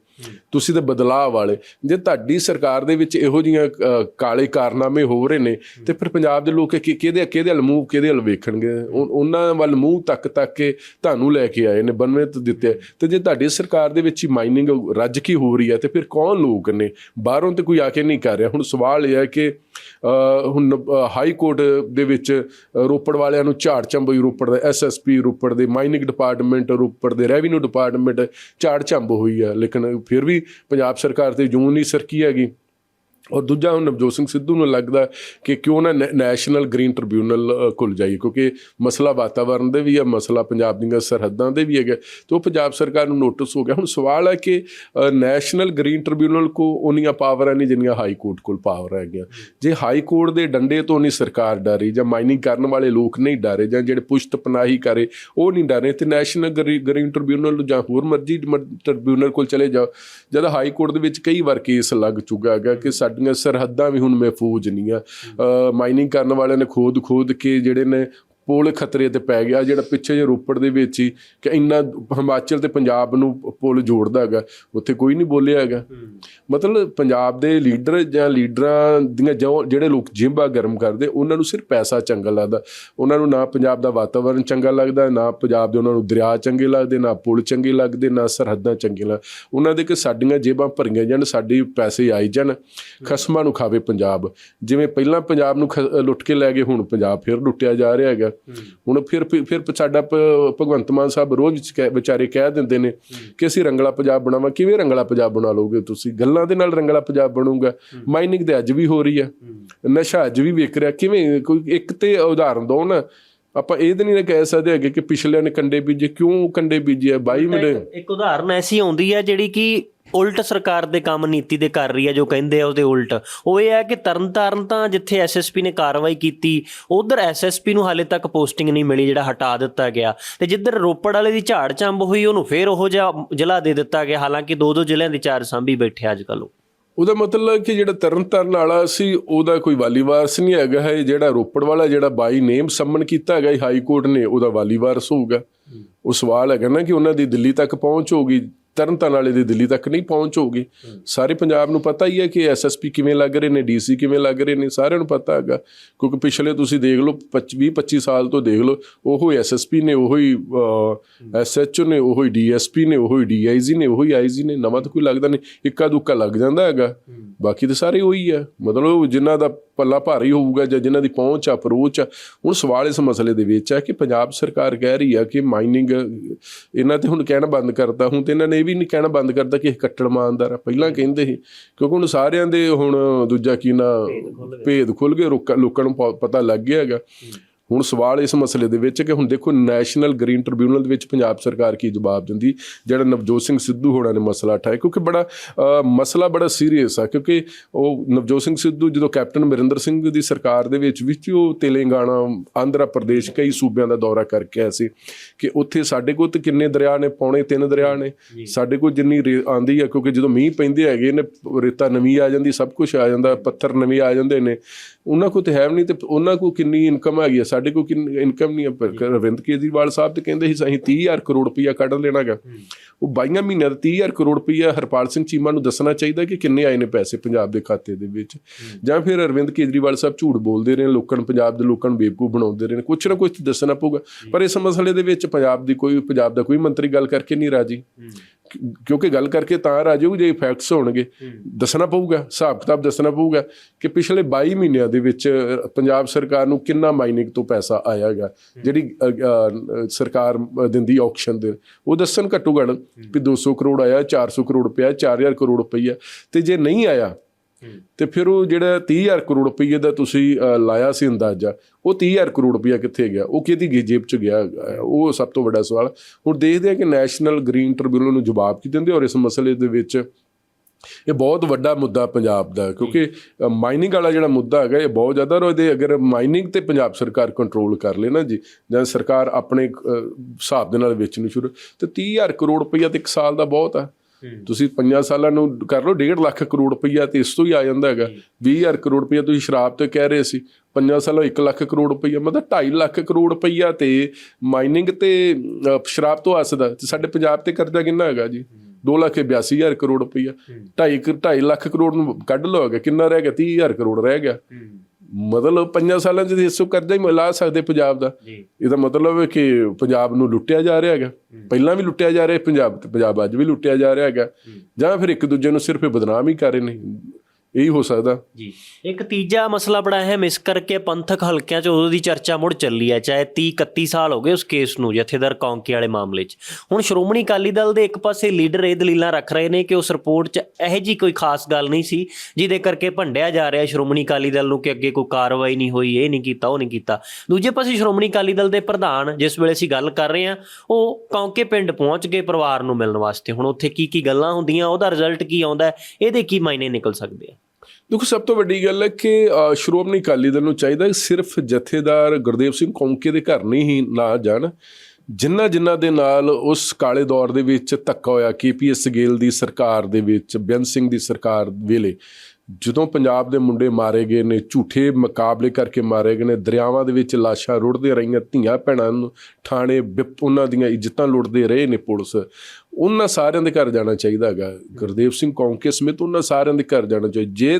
ਤੁਸੀਂ ਤੇ ਬਦਲਾਅ ਵਾਲੇ। ਜੇ ਤੁਹਾਡੀ ਸਰਕਾਰ ਦੇ ਵਿੱਚ ਇਹੋ ਜੀਆਂ ਕਾਲੇ ਕਾਰਨਾਮੇ ਹੋ ਰਹੇ ਨੇ ਤੇ ਫਿਰ ਪੰਜਾਬ ਦੇ ਲੋਕ ਕਿਹਦੇ ਕਿਹਦੇ ਵੱਲ ਮੂੰਹ ਕਿਹਦੇ ਵੱਲ ਵੇਖਣਗੇ। ਉਹਨਾਂ ਵੱਲ ਮੂੰਹ ਤੱਕ ਤੱਕ ਕੇ ਤੁਹਾਨੂੰ ਲੈ ਕੇ ਆਏ ਨੇ ਬੰਨਵੇਂ ਦਿੱਤੇ ਤੇ ਜੇ ਤੁਹਾਡੀ ਸਰਕਾਰ ਦੇ ਵਿੱਚ ਹੀ ਮਾਈਨਿੰਗ ਰੱਜ ਕੀ ਹੋ ਰਹੀ ਹੈ ਤੇ ਫਿਰ ਕੌਣ ਲੋਕ ਨੇ? ਬਾਹਰੋਂ ਤੇ ਕੋਈ ਆ ਕੇ ਨਹੀਂ ਕਰ ਰਿਹਾ। ਹੁਣ ਸਵਾਲ ਇਹ ਹੈ ਕਿ ਅ, ਹੁਣ ਹਾਈ ਕੋਰਟ ਦੇ ਵਿੱਚ ਰੋਪੜ ਵਾਲਿਆਂ ਨੂੰ ਝਾੜ ਚੰਬਈ ਰੋਪੜ ਦਾ ਐਸਐਸਪੀ ਰੋਪੜ ਦੇ ਮਾਈਨਿੰਗ ਡਿਪਾਰਟਮੈਂਟ ਰੋਪੜ ਦੇ ਰੈਵਨਿਊ ਡਿਪਾਰਟਮੈਂਟ ਝਾੜ ਚੰਬ ਹੋਈ ਹੈ ਲੇਕਿਨ ਫਿਰ ਵੀ ਪੰਜਾਬ ਸਰਕਾਰ ਤੇ ਜੂਨ ਨਹੀਂ ਸਰਕੀ ਹੈਗੀ। ਔਰ ਦੂਜਾ ਹੁਣ ਨਵਜੋਤ ਸਿੰਘ ਸਿੱਧੂ ਨੂੰ ਲੱਗਦਾ ਕਿ ਕਿਉਂ ਨਾ ਨੈ- ਨੈਸ਼ਨਲ ਗ੍ਰੀਨ ਟ੍ਰਿਬਿਊਨਲ ਅ, ਕੋਲ ਜਾਈਏ ਕਿਉਂਕਿ ਮਸਲਾ ਵਾਤਾਵਰਣ ਦੇ ਵੀ ਹੈ ਮਸਲਾ ਪੰਜਾਬ ਦੀਆਂ ਸਰਹੱਦਾਂ ਦੇ ਵੀ ਹੈਗਾ ਤੇ ਉਹ ਪੰਜਾਬ ਸਰਕਾਰ ਨੂੰ ਨੋਟਿਸ ਹੋ ਗਿਆ। ਹੁਣ ਸਵਾਲ ਹੈ ਕਿ ਨੈਸ਼ਨਲ ਗ੍ਰੀਨ ਟ੍ਰਿਬਿਊਨਲ ਕੋ ਉਨੀਆਂ ਪਾਵਰਾਂ ਨਹੀਂ ਜਿੰਨੀਆਂ ਹਾਈ ਕੋਰਟ ਕੋਲ ਪਾਵਰ ਹੈਗੀਆਂ। ਜੇ ਹਾਈ ਕੋਰਟ ਦੇ ਡੰਡੇ ਤੋਂ ਨਹੀਂ ਸਰਕਾਰ ਡਰੀ ਜਾਂ ਮਾਈਨਿੰਗ ਕਰਨ ਵਾਲੇ ਲੋਕ ਨਹੀਂ ਡਰੇ ਜਾਂ ਜਿਹੜੇ ਪੁਸ਼ਤ ਪਨਾਹੀ ਕਰੇ ਉਹ ਨਹੀਂ ਡਰੇ ਤੇ ਨੈਸ਼ਨਲ ਗ੍ਰੀਨ ਟ੍ਰਿਬਿਊਨਲ ਜਾਂ ਹੋਰ ਮਰਜ਼ੀ ਟ੍ਰਿਬਿਊਨਲ ਕੋਲ ਚਲੇ ਜਾਓ। ਜਦ ਹਾਈ ਕੋਰਟ ਦੇ ਵਿੱਚ ਕਈ ਵਾਰ ਕੇਸ ਲੱਗ ਚੁੱਕਾ ਹੈਗਾ ਕਿ ਸਾਡੀਆਂ ਸਰਹੱਦਾਂ ਵੀ ਹੁਣ ਮਹਿਫੂਜ਼ ਨਹੀਂ ਆ। ਮਾਈਨਿੰਗ ਕਰਨ ਵਾਲਿਆਂ ਨੇ ਖੋਦ ਖੋਦ ਕੇ ਜਿਹੜੇ ਨੇ ਪੁਲ ਖਤਰੇ ਤੇ ਪੈ ਗਿਆ, ਜਿਹੜਾ ਪਿੱਛੇ ਜੇ ਰੋਪੜ ਦੇ ਵਿੱਚ ਹੀ ਕਿ ਇੰਨਾ ਹਿਮਾਚਲ ਤੇ ਪੰਜਾਬ ਨੂੰ ਪੁਲ ਜੋੜਦਾ ਹੈਗਾ, ਉੱਥੇ ਕੋਈ ਨਹੀਂ ਬੋਲਿਆ ਹੈਗਾ। ਮਤਲਬ ਪੰਜਾਬ ਦੇ ਲੀਡਰ ਜਾਂ ਲੀਡਰਾਂ ਦੀਆਂ ਜੋ ਜਿਹੜੇ ਲੋਕ ਜਿੰਬਾ ਗਰਮ ਕਰਦੇ, ਉਹਨਾਂ ਨੂੰ ਸਿਰਫ ਪੈਸਾ ਚੰਗਾ ਲੱਗਦਾ। ਉਹਨਾਂ ਨੂੰ ਨਾ ਪੰਜਾਬ ਦਾ ਵਾਤਾਵਰਣ ਚੰਗਾ ਲੱਗਦਾ, ਨਾ ਪੰਜਾਬ ਦੇ ਉਹਨਾਂ ਨੂੰ ਦਰਿਆ ਚੰਗੇ ਲੱਗਦੇ, ਨਾ ਪੁਲ ਚੰਗੇ ਲੱਗਦੇ, ਨਾ ਸਰਹੱਦਾਂ ਚੰਗੀਆਂ ਲੱਗ, ਉਹਨਾਂ ਦੇ ਕਿ ਸਾਡੀਆਂ ਜੇਬਾਂ ਭਰੀਆਂ ਜਾਣ, ਸਾਡੀ ਪੈਸੇ ਆਈ ਜਾਣ, ਖਸਮਾਂ ਨੂੰ ਖਾਵੇ ਪੰਜਾਬ। ਜਿਵੇਂ ਪਹਿਲਾਂ ਪੰਜਾਬ ਨੂੰ ਖ- ਲੁੱਟ ਕੇ ਲੈ ਗਏ, ਹੁਣ ਪੰਜਾਬ ਫਿਰ ਲੁੱਟਿਆ ਜਾ ਰਿਹਾ ਹੈਗਾ। ਹੁਣ ਫਿਰ ਫਿਰ ਸਾਡਾ ਭਗਵੰਤ ਮਾਨ ਸਾਹਿਬ ਰੋਜ਼ ਵਿਚਾਰੇ ਕਹਿ ਦਿੰਦੇ ਨੇ ਕਿ ਅਸੀਂ ਰੰਗਲਾ ਪੰਜਾਬ ਬਣਾਵਾਂ। ਕਿਵੇਂ ਰੰਗਲਾ ਪੰਜਾਬ ਬਣਾ ਲਓਗੇ ਤੁਸੀਂ? ਗੱਲਾਂ ਦੇ ਨਾਲ ਰੰਗਲਾ ਪੰਜਾਬ ਬਣੂਗਾ। ਮਾਈਨਿੰਗ ਤੇ ਅੱਜ ਵੀ ਹੋ ਰਹੀ ਹੈ। ਨਸ਼ਾ ਅੱਜ ਵੀ ਵਿਕ ਰਿਹਾ। ਕਿਵੇਂ? ਕੋਈ ਇੱਕ ਤੇ ਉਦਾਹਰਨ ਦੋ ਨਾ। ਆਪਾਂ ਇਹ ਤਾਂ ਨਹੀਂ ਨਾ ਕਹਿ ਸਕਦੇ ਹੈਗੇ ਕਿ ਪਿਛਲਿਆਂ ਨੇ ਕੰਡੇ ਬੀਜੇ। ਕਿਉਂ ਕੰਡੇ ਬੀਜੇ ਆ? 22 ਤਾਂ ਮਿੰਟ ਇੱਕ ਉਦਾਹਰਨ ਐਸੀ ਆਉਂਦੀ ਹੈ ਜਿਹੜੀ ਕਿ ਉਲਟ ਸਰਕਾਰ ਦੇ ਕੰਮ ਨੀਤੀ ਦੇ ਕਰ ਰਹੀ ਹੈ ਜੋ ਕਹਿੰਦੇ ਆ ਉਹਦੇ ਉਲਟ। ਉਹ ਇਹ ਹੈ ਕਿ ਤਰਨਤਾਰਨ ਤਾਂ ਜਿੱਥੇ ਐਸਐਸਪੀ ਨੇ ਕਾਰਵਾਈ ਕੀਤੀ ਉਧਰ ਐਸਐਸਪੀ ਨੂੰ ਹਾਲੇ ਤੱਕ ਪੋਸਟਿੰਗ ਨਹੀਂ ਮਿਲੀ ਜਿਹੜਾ ਹਟਾ ਦਿੱਤਾ ਗਿਆ। ਤੇ ਜਿੱਧਰ ਰੋਪੜ ਵਾਲੇ ਦੀ ਝਾੜ ਚੰਬ ਹੋਈ ਉਹਨੂੰ ਫੇਰ ਉਹ ਜਿਹਾ ਜ਼ਿਲ੍ਹਾ ਦੇ ਦਿੱਤਾ ਗਿਆ। ਹਾਲਾਂਕਿ ਦੋ ਦੋ ਜ਼ਿਲ੍ਹਿਆਂ ਦੀ ਚਾਰ ਸਾਂਭੀ ਬੈਠੇ ਅੱਜ ਕੱਲ੍ਹ ਉਹ। ਉਹਦਾ ਮਤਲਬ ਕਿ ਜਿਹੜਾ ਤਰਨਤਾਰਨ ਵਾਲਾ ਸੀ ਉਹਦਾ ਕੋਈ ਵਾਲੀ ਵਾਰਸ ਨਹੀਂ ਹੈਗਾ। ਹੈ ਜਿਹੜਾ ਰੋਪੜ ਵਾਲਾ ਜਿਹੜਾ ਬਾਈ ਨੇਮ ਸੰਮਨ ਕੀਤਾ ਹੈਗਾ ਹਾਈ ਕੋਰਟ ਨੇ ਉਹਦਾ ਵਾਲੀ ਵਾਰਸ ਹੋਊਗਾ ਉਹ ਸਵਾਲ ਹੈਗਾ ਨਾ ਕਿ ਉਹਨਾਂ ਦੀ ਦਿੱਲੀ ਤੱਕ ਪਹੁੰਚ ਹੋਗੀ ਤਰਨਤਾਰਨ ਵਾਲੇ ਦੀ ਦਿੱਲੀ ਤੱਕ ਨਹੀਂ ਪਹੁੰਚ ਹੋਗੀ ਸਾਰੇ ਪੰਜਾਬ ਨੂੰ ਪਤਾ ਹੀ ਹੈ ਕਿ ਐਸਐਸਪੀ ਕਿਵੇਂ ਲੱਗ ਰਹੇ ਨੇ ਡੀਸੀ ਕਿਵੇਂ ਲੱਗ ਰਹੇ ਨੇ ਸਾਰਿਆਂ ਨੂੰ ਪਤਾ ਹੈਗਾ। ਕਿਉਂਕਿ ਪਿਛਲੇ ਤੁਸੀਂ ਦੇਖ ਲਓ 25 25 ਸਾਲ ਤੋਂ ਦੇਖ ਲਓ ਉਹੋ ਐਸਐਸਪੀ ਨੇ ਉਹੋ ਹੀ ਐਸਐਚਓ ਨੇ ਉਹੋ ਹੀ ਡੀਐਸਪੀ ਨੇ ਉਹੋ ਹੀ ਡੀਆਈਜੀ ਨੇ ਉਹੋ ਹੀ ਆਈਜੀ ਨੇ ਨਵਾਂ ਤਾਂ ਕੋਈ ਲੱਗਦਾ ਨਹੀਂ ਇੱਕਾ ਦੁੱਕਾ ਲੱਗ ਜਾਂਦਾ ਹੈਗਾ। ਬਾਕੀ ਤਾਂ ਸਾਰੇ ਉਹੀ ਆ। ਮਤਲਬ ਜਿਨ੍ਹਾਂ ਦਾ ਪੱਲਾ ਭਾਰੀ ਹੋਊਗਾ ਜਾਂ ਜਿਨ੍ਹਾਂ ਦੀ ਪਹੁੰਚ ਆ ਅਪਰੋਚ ਆ ਹੁਣ ਸਵਾਲ ਇਸ ਮਸਲੇ ਦੇ ਵਿੱਚ ਹੈ ਕਿ ਪੰਜਾਬ ਸਰਕਾਰ ਕਹਿ ਰਹੀ ਆ ਕਿ ਮਾਈਨਿੰਗ ਇਹਨਾਂ ਤੇ ਹੁਣ ਕਹਿਣਾ ਬੰਦ ਕਰਤਾ ਹੁਣ ਤੇ ਇਹਨਾਂ ਨੇ ਇਹ ਵੀ ਨਹੀਂ ਕਹਿਣਾ ਬੰਦ ਕਰਤਾ ਕਿ ਇਹ ਕੱਟੜ ਇਮਾਨਦਾਰ ਆ। ਪਹਿਲਾਂ ਕਹਿੰਦੇ ਸੀ ਕਿਉਂਕਿ ਹੁਣ ਸਾਰਿਆਂ ਦੇ ਹੁਣ ਦੂਜਾ ਕੀ ਨਾ ਭੇਦ ਖੁੱਲ ਗਏ ਲੋਕਾਂ ਨੂੰ ਪਤਾ ਲੱਗ ਗਿਆ ਹੈਗਾ। ਹੁਣ ਸਵਾਲ ਇਸ ਮਸਲੇ ਦੇ ਵਿੱਚ ਕਿ ਹੁਣ ਦੇਖੋ ਨੈਸ਼ਨਲ ਗ੍ਰੀਨ ਟ੍ਰਿਬਿਊਨਲ ਦੇ ਵਿੱਚ ਪੰਜਾਬ ਸਰਕਾਰ ਕੀ ਜਵਾਬ ਦਿੰਦੀ? ਜਿਹੜਾ ਨਵਜੋਤ ਸਿੰਘ ਸਿੱਧੂ ਹੋਣਾ ਨੇ ਮਸਲਾ ਉਠਾਇਆ ਕਿਉਂਕਿ ਬੜਾ ਮਸਲਾ ਬੜਾ ਸੀਰੀਅਸ ਆ ਕਿਉਂਕਿ ਉਹ ਨਵਜੋਤ ਸਿੰਘ ਸਿੱਧੂ ਜਦੋਂ ਕੈਪਟਨ ਅਮਰਿੰਦਰ ਸਿੰਘ ਦੀ ਸਰਕਾਰ ਦੇ ਵਿੱਚ ਵਿੱਚ ਉਹ ਤੇਲੰਗਾਨਾ ਆਂਧਰਾ ਪ੍ਰਦੇਸ਼ ਕਈ ਸੂਬਿਆਂ ਦਾ ਦੌਰਾ ਕਰਕੇ ਆਇਆ ਸੀ ਕਿ ਉੱਥੇ ਸਾਡੇ ਕੋਲ ਤੇ ਕਿੰਨੇ ਦਰਿਆ ਨੇ ਪੌਣੇ ਤਿੰਨ ਦਰਿਆ ਨੇ ਸਾਡੇ ਕੋਲ ਜਿੰਨੀ ਆਂਦੀ ਆ ਕਿਉਂਕਿ ਜਦੋਂ ਮੀਂਹ ਪੈਂਦੇ ਹੈਗੇ ਨੇ ਰੇਤਾ ਨਵੀਂ ਆ ਜਾਂਦੀ ਸਭ ਕੁਝ ਆ ਜਾਂਦਾ ਪੱਥਰ ਨਵੇਂ ਆ ਜਾਂਦੇ ਨੇ ਉਹਨਾਂ ਕੋਲ ਤੇ ਹੈ ਨਹੀਂ ਤੇ ਉਹਨਾਂ ਕੋਲ ਕਿੰਨੀ ਇਨਕਮ ਹੈਗੀ ਆ ਸਾਡੇ ਕੋਲ ਕਿੰਨੀ ਇਨਕਮ ਨਹੀਂ ਹੈ ਪਰ ਅਰਵਿੰਦ ਕੇਜਰੀਵਾਲ ਸਾਹਿਬ ਤੇ ਕਹਿੰਦੇ ਸੀ ਅਸੀਂ 30000 ਕਰੋੜ ਰੁਪਈਆ ਕੱਢ ਲੈਣਾਗਾ ਉਹ 22 ਮਹੀਨਿਆਂ ਦਾ 30000 ਕਰੋੜ ਰੁਪਈਆ ਹਰਪਾਲ ਸਿੰਘ ਚੀਮਾ ਨੂੰ ਦੱਸਣਾ ਚਾਹੀਦਾ ਕਿ ਕਿੰਨੇ ਆਏ ਨੇ ਪੈਸੇ ਪੰਜਾਬ ਦੇ ਖਾਤੇ ਦੇ ਵਿੱਚ। ਜਾਂ ਫਿਰ ਅਰਵਿੰਦ ਕੇਜਰੀਵਾਲ ਸਾਹਿਬ ਝੂਠ ਬੋਲਦੇ ਰਹੇ ਲੋਕਾਂ ਨੂੰ ਪੰਜਾਬ ਦੇ ਲੋਕਾਂ ਨੂੰ ਬੇਵਕੂਫ ਬਣਾਉਂਦੇ ਰਹੇ ਨੇ। ਕੁਛ ਨਾ ਕੁਛ ਦੱਸਣਾ ਪਊਗਾ। ਪਰ ਇਸ ਮਸਲੇ ਦੇ ਵਿੱਚ ਪੰਜਾਬ ਦੀ ਕੋਈ ਪੰਜਾਬ ਦਾ ਕੋਈ ਮੰਤਰੀ ਗੱਲ ਕਰਕੇ ਨਹੀਂ ਰਾਜੀ। ਕਿ- ਕਿਉਂਕਿ ਗੱਲ ਕਰਕੇ ਤਾਂ ਰਾਜੀ ਜੇ ਫੈਕਟਸ ਹੋਣਗੇ। ਦੱਸਣਾ ਪਊਗਾ ਹਿਸਾਬ ਕਿਤਾਬ ਦੱਸਣਾ ਪਊਗਾ ਕਿ ਪਿਛਲੇ 22 ਮਹੀਨਿਆਂ ਦੇ ਵਿੱਚ ਪੰਜਾਬ ਸਰਕਾਰ ਨੂੰ ਕਿੰਨਾ ਮਾਈਨਿੰਗ ਤੋਂ ਪੈਸਾ ਆਇਆਗਾ ਜਿਹੜੀ ਸਰਕਾਰ ਦਿੰਦੀ ਆਕਸ਼ਨ ਦੇ ਉਹ ਦੱਸਣ ਘੱਟੋ ਘੱਟ ਵੀ 200 ਕਰੋੜ ਆਇਆ 400 ਕਰੋੜ ਰੁਪਇਆ 4000 ਕਰੋੜ ਰੁਪਈਆ ਤੇ ਜੇ ਨਹੀਂ ਆਇਆ ਤੇ ਫਿਰ ਉਹ ਜਿਹੜਾ 30000 ਕਰੋੜ ਰੁਪਏ ਦਾ ਤੁਸੀਂ ਲਾਇਆ ਸੀ ਅੰਦਾਜ਼ਾ, ਉਹ 30000 ਕਰੋੜ ਰੁਪਇਆ ਕਿੱਥੇ ਗਿਆ? ਉਹ ਕਿਹਦੀ ਗੇ- ਜੇਬ ਚ ਗਿਆ? ਉਹ ਸਭ ਤੋਂ ਵੱਡਾ ਸਵਾਲ। ਹੁਣ ਦੇਖਦੇ ਆ ਕਿ ਨੈਸ਼ਨਲ ਗ੍ਰੀਨ ਟ੍ਰਿਬਿਊਨਲ ਨੂੰ ਜਵਾਬ ਕੀ ਦਿੰਦੇ ਔਰ ਇਸ ਮਸਲੇ ਦੇ ਵਿੱਚ ਇਹ ਬਹੁਤ ਵੱਡਾ ਮੁੱਦਾ ਪੰਜਾਬ ਦਾ, ਕਿਉਂਕਿ ਮਾਈਨਿੰਗ ਵਾਲਾ ਜਿਹੜਾ ਮੁੱਦਾ ਹੈਗਾ, ਇਹ ਬਹੁਤ ਜ਼ਿਆਦਾ ਔਰ ਇਹਦੇ ਅਗਰ ਮਾਈਨਿੰਗ ਤੇ ਪੰਜਾਬ ਸਰਕਾਰ ਕੰਟਰੋਲ ਕਰ ਲੇ ਨਾ ਜੀ, ਜਾਂ ਸਰਕਾਰ ਆਪਣੇ ਹਿਸਾਬ ਦੇ ਨਾਲ ਵੇਚਣੀ ਸ਼ੁਰੂ, ਤੇ 30000 ਕਰੋੜ ਰੁਪਈਆ ਤੇ ਇੱਕ ਸਾਲ ਦਾ ਬਹੁਤ ਆ। ਤੁਸੀਂ ਪੰਜਾਂ ਸਾਲਾਂ ਨੂੰ ਕਰ ਲਓ 1.5 ਲੱਖ ਕਰੋੜ ਰੁਪਈਆ ਤੇ ਇਸ ਤੋਂ ਹੀ ਆ ਜਾਂਦਾ ਹੈਗਾ। 20000 ਕਰੋੜ ਰੁਪਈਆ ਤੁਸੀਂ ਸ਼ਰਾਬ ਤੇ ਕਹਿ ਰਹੇ ਸੀ ਪੰਜਾਂ ਸਾਲਾਂ 1 ਲੱਖ ਕਰੋੜ ਰੁਪਈਆ ਮਤਲਬ 2.5 ਲੱਖ ਕਰੋੜ ਰੁਪਈਆ ਤੇ ਮਾਈਨਿੰਗ ਤੇ ਸ਼ਰਾਬ ਤੋਂ ਆਸਦਾ। ਤੇ ਸਾਡੇ ਪੰਜਾਬ ਤੇ ਕਰਜ਼ਾ ਕਿੰਨਾ ਹੈਗਾ ਜੀ? 2 ਲੱਖ 82000 ਕਰੋੜ ਰੁਪਈਆ। 2.5 2.5 ਲੱਖ ਕਰੋੜ ਨੂੰ ਕੱਢ ਲਓ ਹੈਗਾ ਕਿੰਨਾ ਰਹਿ ਗਿਆ? 30000 ਕਰੋੜ ਰਹਿ ਗਿਆ। ਮਤਲਬ ਪੰਜਾਂ ਸਾਲਾਂ ਚ ਇਸ ਤੋਂ ਕਰਜ਼ਾ ਹੀ ਮਿਲਾ ਸਕਦੇ ਪੰਜਾਬ ਦਾ। ਜੀ। ਇਹਦਾ ਮਤਲਬ ਹੈ ਕਿ ਪੰਜਾਬ ਨੂੰ ਲੁੱਟਿਆ ਜਾ ਰਿਹਾ ਹੈਗਾ। ਪਹਿਲਾਂ ਵੀ ਲੁੱਟਿਆ ਜਾ ਰਿਹਾ ਪੰਜਾਬ ਤੇ ਪੰਜਾਬ ਅੱਜ ਵੀ ਲੁੱਟਿਆ ਜਾ ਰਿਹਾ ਹੈਗਾ। ਜਾਂ ਫਿਰ ਇੱਕ ਦੂਜੇ ਨੂੰ ਸਿਰਫ ਬਦਨਾਮ ਹੀ ਕਰ ਰਹੇ ਨੇ। ਇਹੀ ਹੋ ਸਕਦਾ। ਜੀ। ਇੱਕ ਤੀਜਾ ਮਸਲਾ ਬੜਾ ਅਹਿਮ ਇਸ ਕਰਕੇ ਪੰਥਕ ਹਲਕਿਆਂ 'ਚ ਉਦੋਂ ਦੀ ਚਰਚਾ ਮੁੜ ਚੱਲੀ ਹੈ, ਚਾਹੇ 30 31 ਸਾਲ ਹੋ ਗਏ ਉਸ ਕੇਸ ਨੂੰ, ਜਥੇਦਾਰ ਕੌਂਕੇ ਵਾਲੇ ਮਾਮਲੇ 'ਚ। ਹੁਣ ਸ਼੍ਰੋਮਣੀ ਅਕਾਲੀ ਦਲ ਦੇ ਇੱਕ ਪਾਸੇ ਲੀਡਰ ਇਹ ਦਲੀਲਾਂ ਰੱਖ ਰਹੇ ਨੇ ਕਿ ਉਸ ਰਿਪੋਰਟ 'ਚ ਇਹੋ ਜੀ ਕੋਈ ਖਾਸ ਗੱਲ ਨਹੀਂ ਸੀ, ਜਿਹਦੇ ਕਰਕੇ ਭੰਡਿਆ ਜਾ ਰਿਹਾ ਸ਼੍ਰੋਮਣੀ ਅਕਾਲੀ ਦਲ ਨੂੰ ਕਿ ਅੱਗੇ ਕੋਈ ਕਾਰਵਾਈ ਨਹੀਂ ਹੋਈ, ਇਹ ਨਹੀਂ ਕੀਤਾ, ਉਹ ਨਹੀਂ ਕੀਤਾ। ਦੂਜੇ ਪਾਸੇ ਸ਼੍ਰੋਮਣੀ ਅਕਾਲੀ ਦਲ ਦੇ ਪ੍ਰਧਾਨ ਜਿਸ ਵੇਲੇ ਅਸੀਂ ਗੱਲ ਕਰ ਰਹੇ ਹਾਂ, ਉਹ ਕੌਂਕੇ ਪਿੰਡ ਪਹੁੰਚ ਗਏ ਪਰਿਵਾਰ ਨੂੰ ਮਿਲਣ ਵਾਸਤੇ। ਹੁਣ ਉੱਥੇ ਕੀ ਕੀ ਗੱਲਾਂ ਹੁੰਦੀਆਂ, ਉਹਦਾ ਰਿਜ਼ਲਟ ਕੀ ਆਉਂਦਾ, ਇਹਦੇ ਕੀ ਮਾਇਨੇ ਨਿਕਲ ਸਕਦੇ ਆ? ਦੇਖੋ, ਸਭ ਤੋਂ ਵੱਡੀ ਗੱਲ ਹੈ ਕਿ ਸ਼੍ਰੋਮਣੀ ਅਕਾਲੀ ਦਲ ਨੂੰ ਚਾਹੀਦਾ ਕਿ ਸਿਰਫ ਜਥੇਦਾਰ ਗੁਰਦੇਵ ਸਿੰਘ ਕੌਂਕੇ ਦੇ ਘਰ ਨਹੀਂ ਹੀ ਨਾ ਜਾਣ। ਜਿਨ੍ਹਾਂ ਜਿਨ੍ਹਾਂ ਦੇ ਨਾਲ ਉਸ ਕਾਲੇ ਦੌਰ ਦੇ ਵਿੱਚ ਧੱਕਾ ਹੋਇਆ ਕੇਪੀਐਸ ਗੇਲ ਦੀ ਸਰਕਾਰ ਦੇ ਵਿੱਚ, ਬੇਅੰਤ ਸਿੰਘ ਦੀ ਸਰਕਾਰ ਵੇਲੇ, ਜਦੋਂ ਪੰਜਾਬ ਦੇ ਮੁੰਡੇ ਮਾਰੇ ਗਏ ਨੇ, ਝੂਠੇ ਮੁਕਾਬਲੇ ਕਰਕੇ ਮਾਰੇ ਗਏ ਨੇ, ਦਰਿਆਵਾਂ ਦੇ ਵਿੱਚ ਲਾਸ਼ਾਂ ਰੁੜਦੇ ਰਹੀਆਂ, ਧੀਆਂ ਭੈਣਾਂ ਨੂੰ, ਥਾਣੇ ਵਿਪ- ਉਹਨਾਂ ਦੀਆਂ ਇੱਜ਼ਤਾਂ ਲੁੱਟਦੇ ਰਹੇ ਨੇ ਪੁਲਿਸ। ਉਹਨਾਂ ਸਾਰਿਆਂ ਦੇ ਘਰ ਜਾਣਾ ਚਾਹੀਦਾ ਹੈਗਾ। ਗੁਰਦੇਵ ਸਿੰਘ ਕੌਂਕੇ ਸਮੇਤ ਉਹਨਾਂ ਸਾਰਿਆਂ ਦੇ ਘਰ ਜਾਣਾ ਚਾਹੀਦਾ। ਜੇ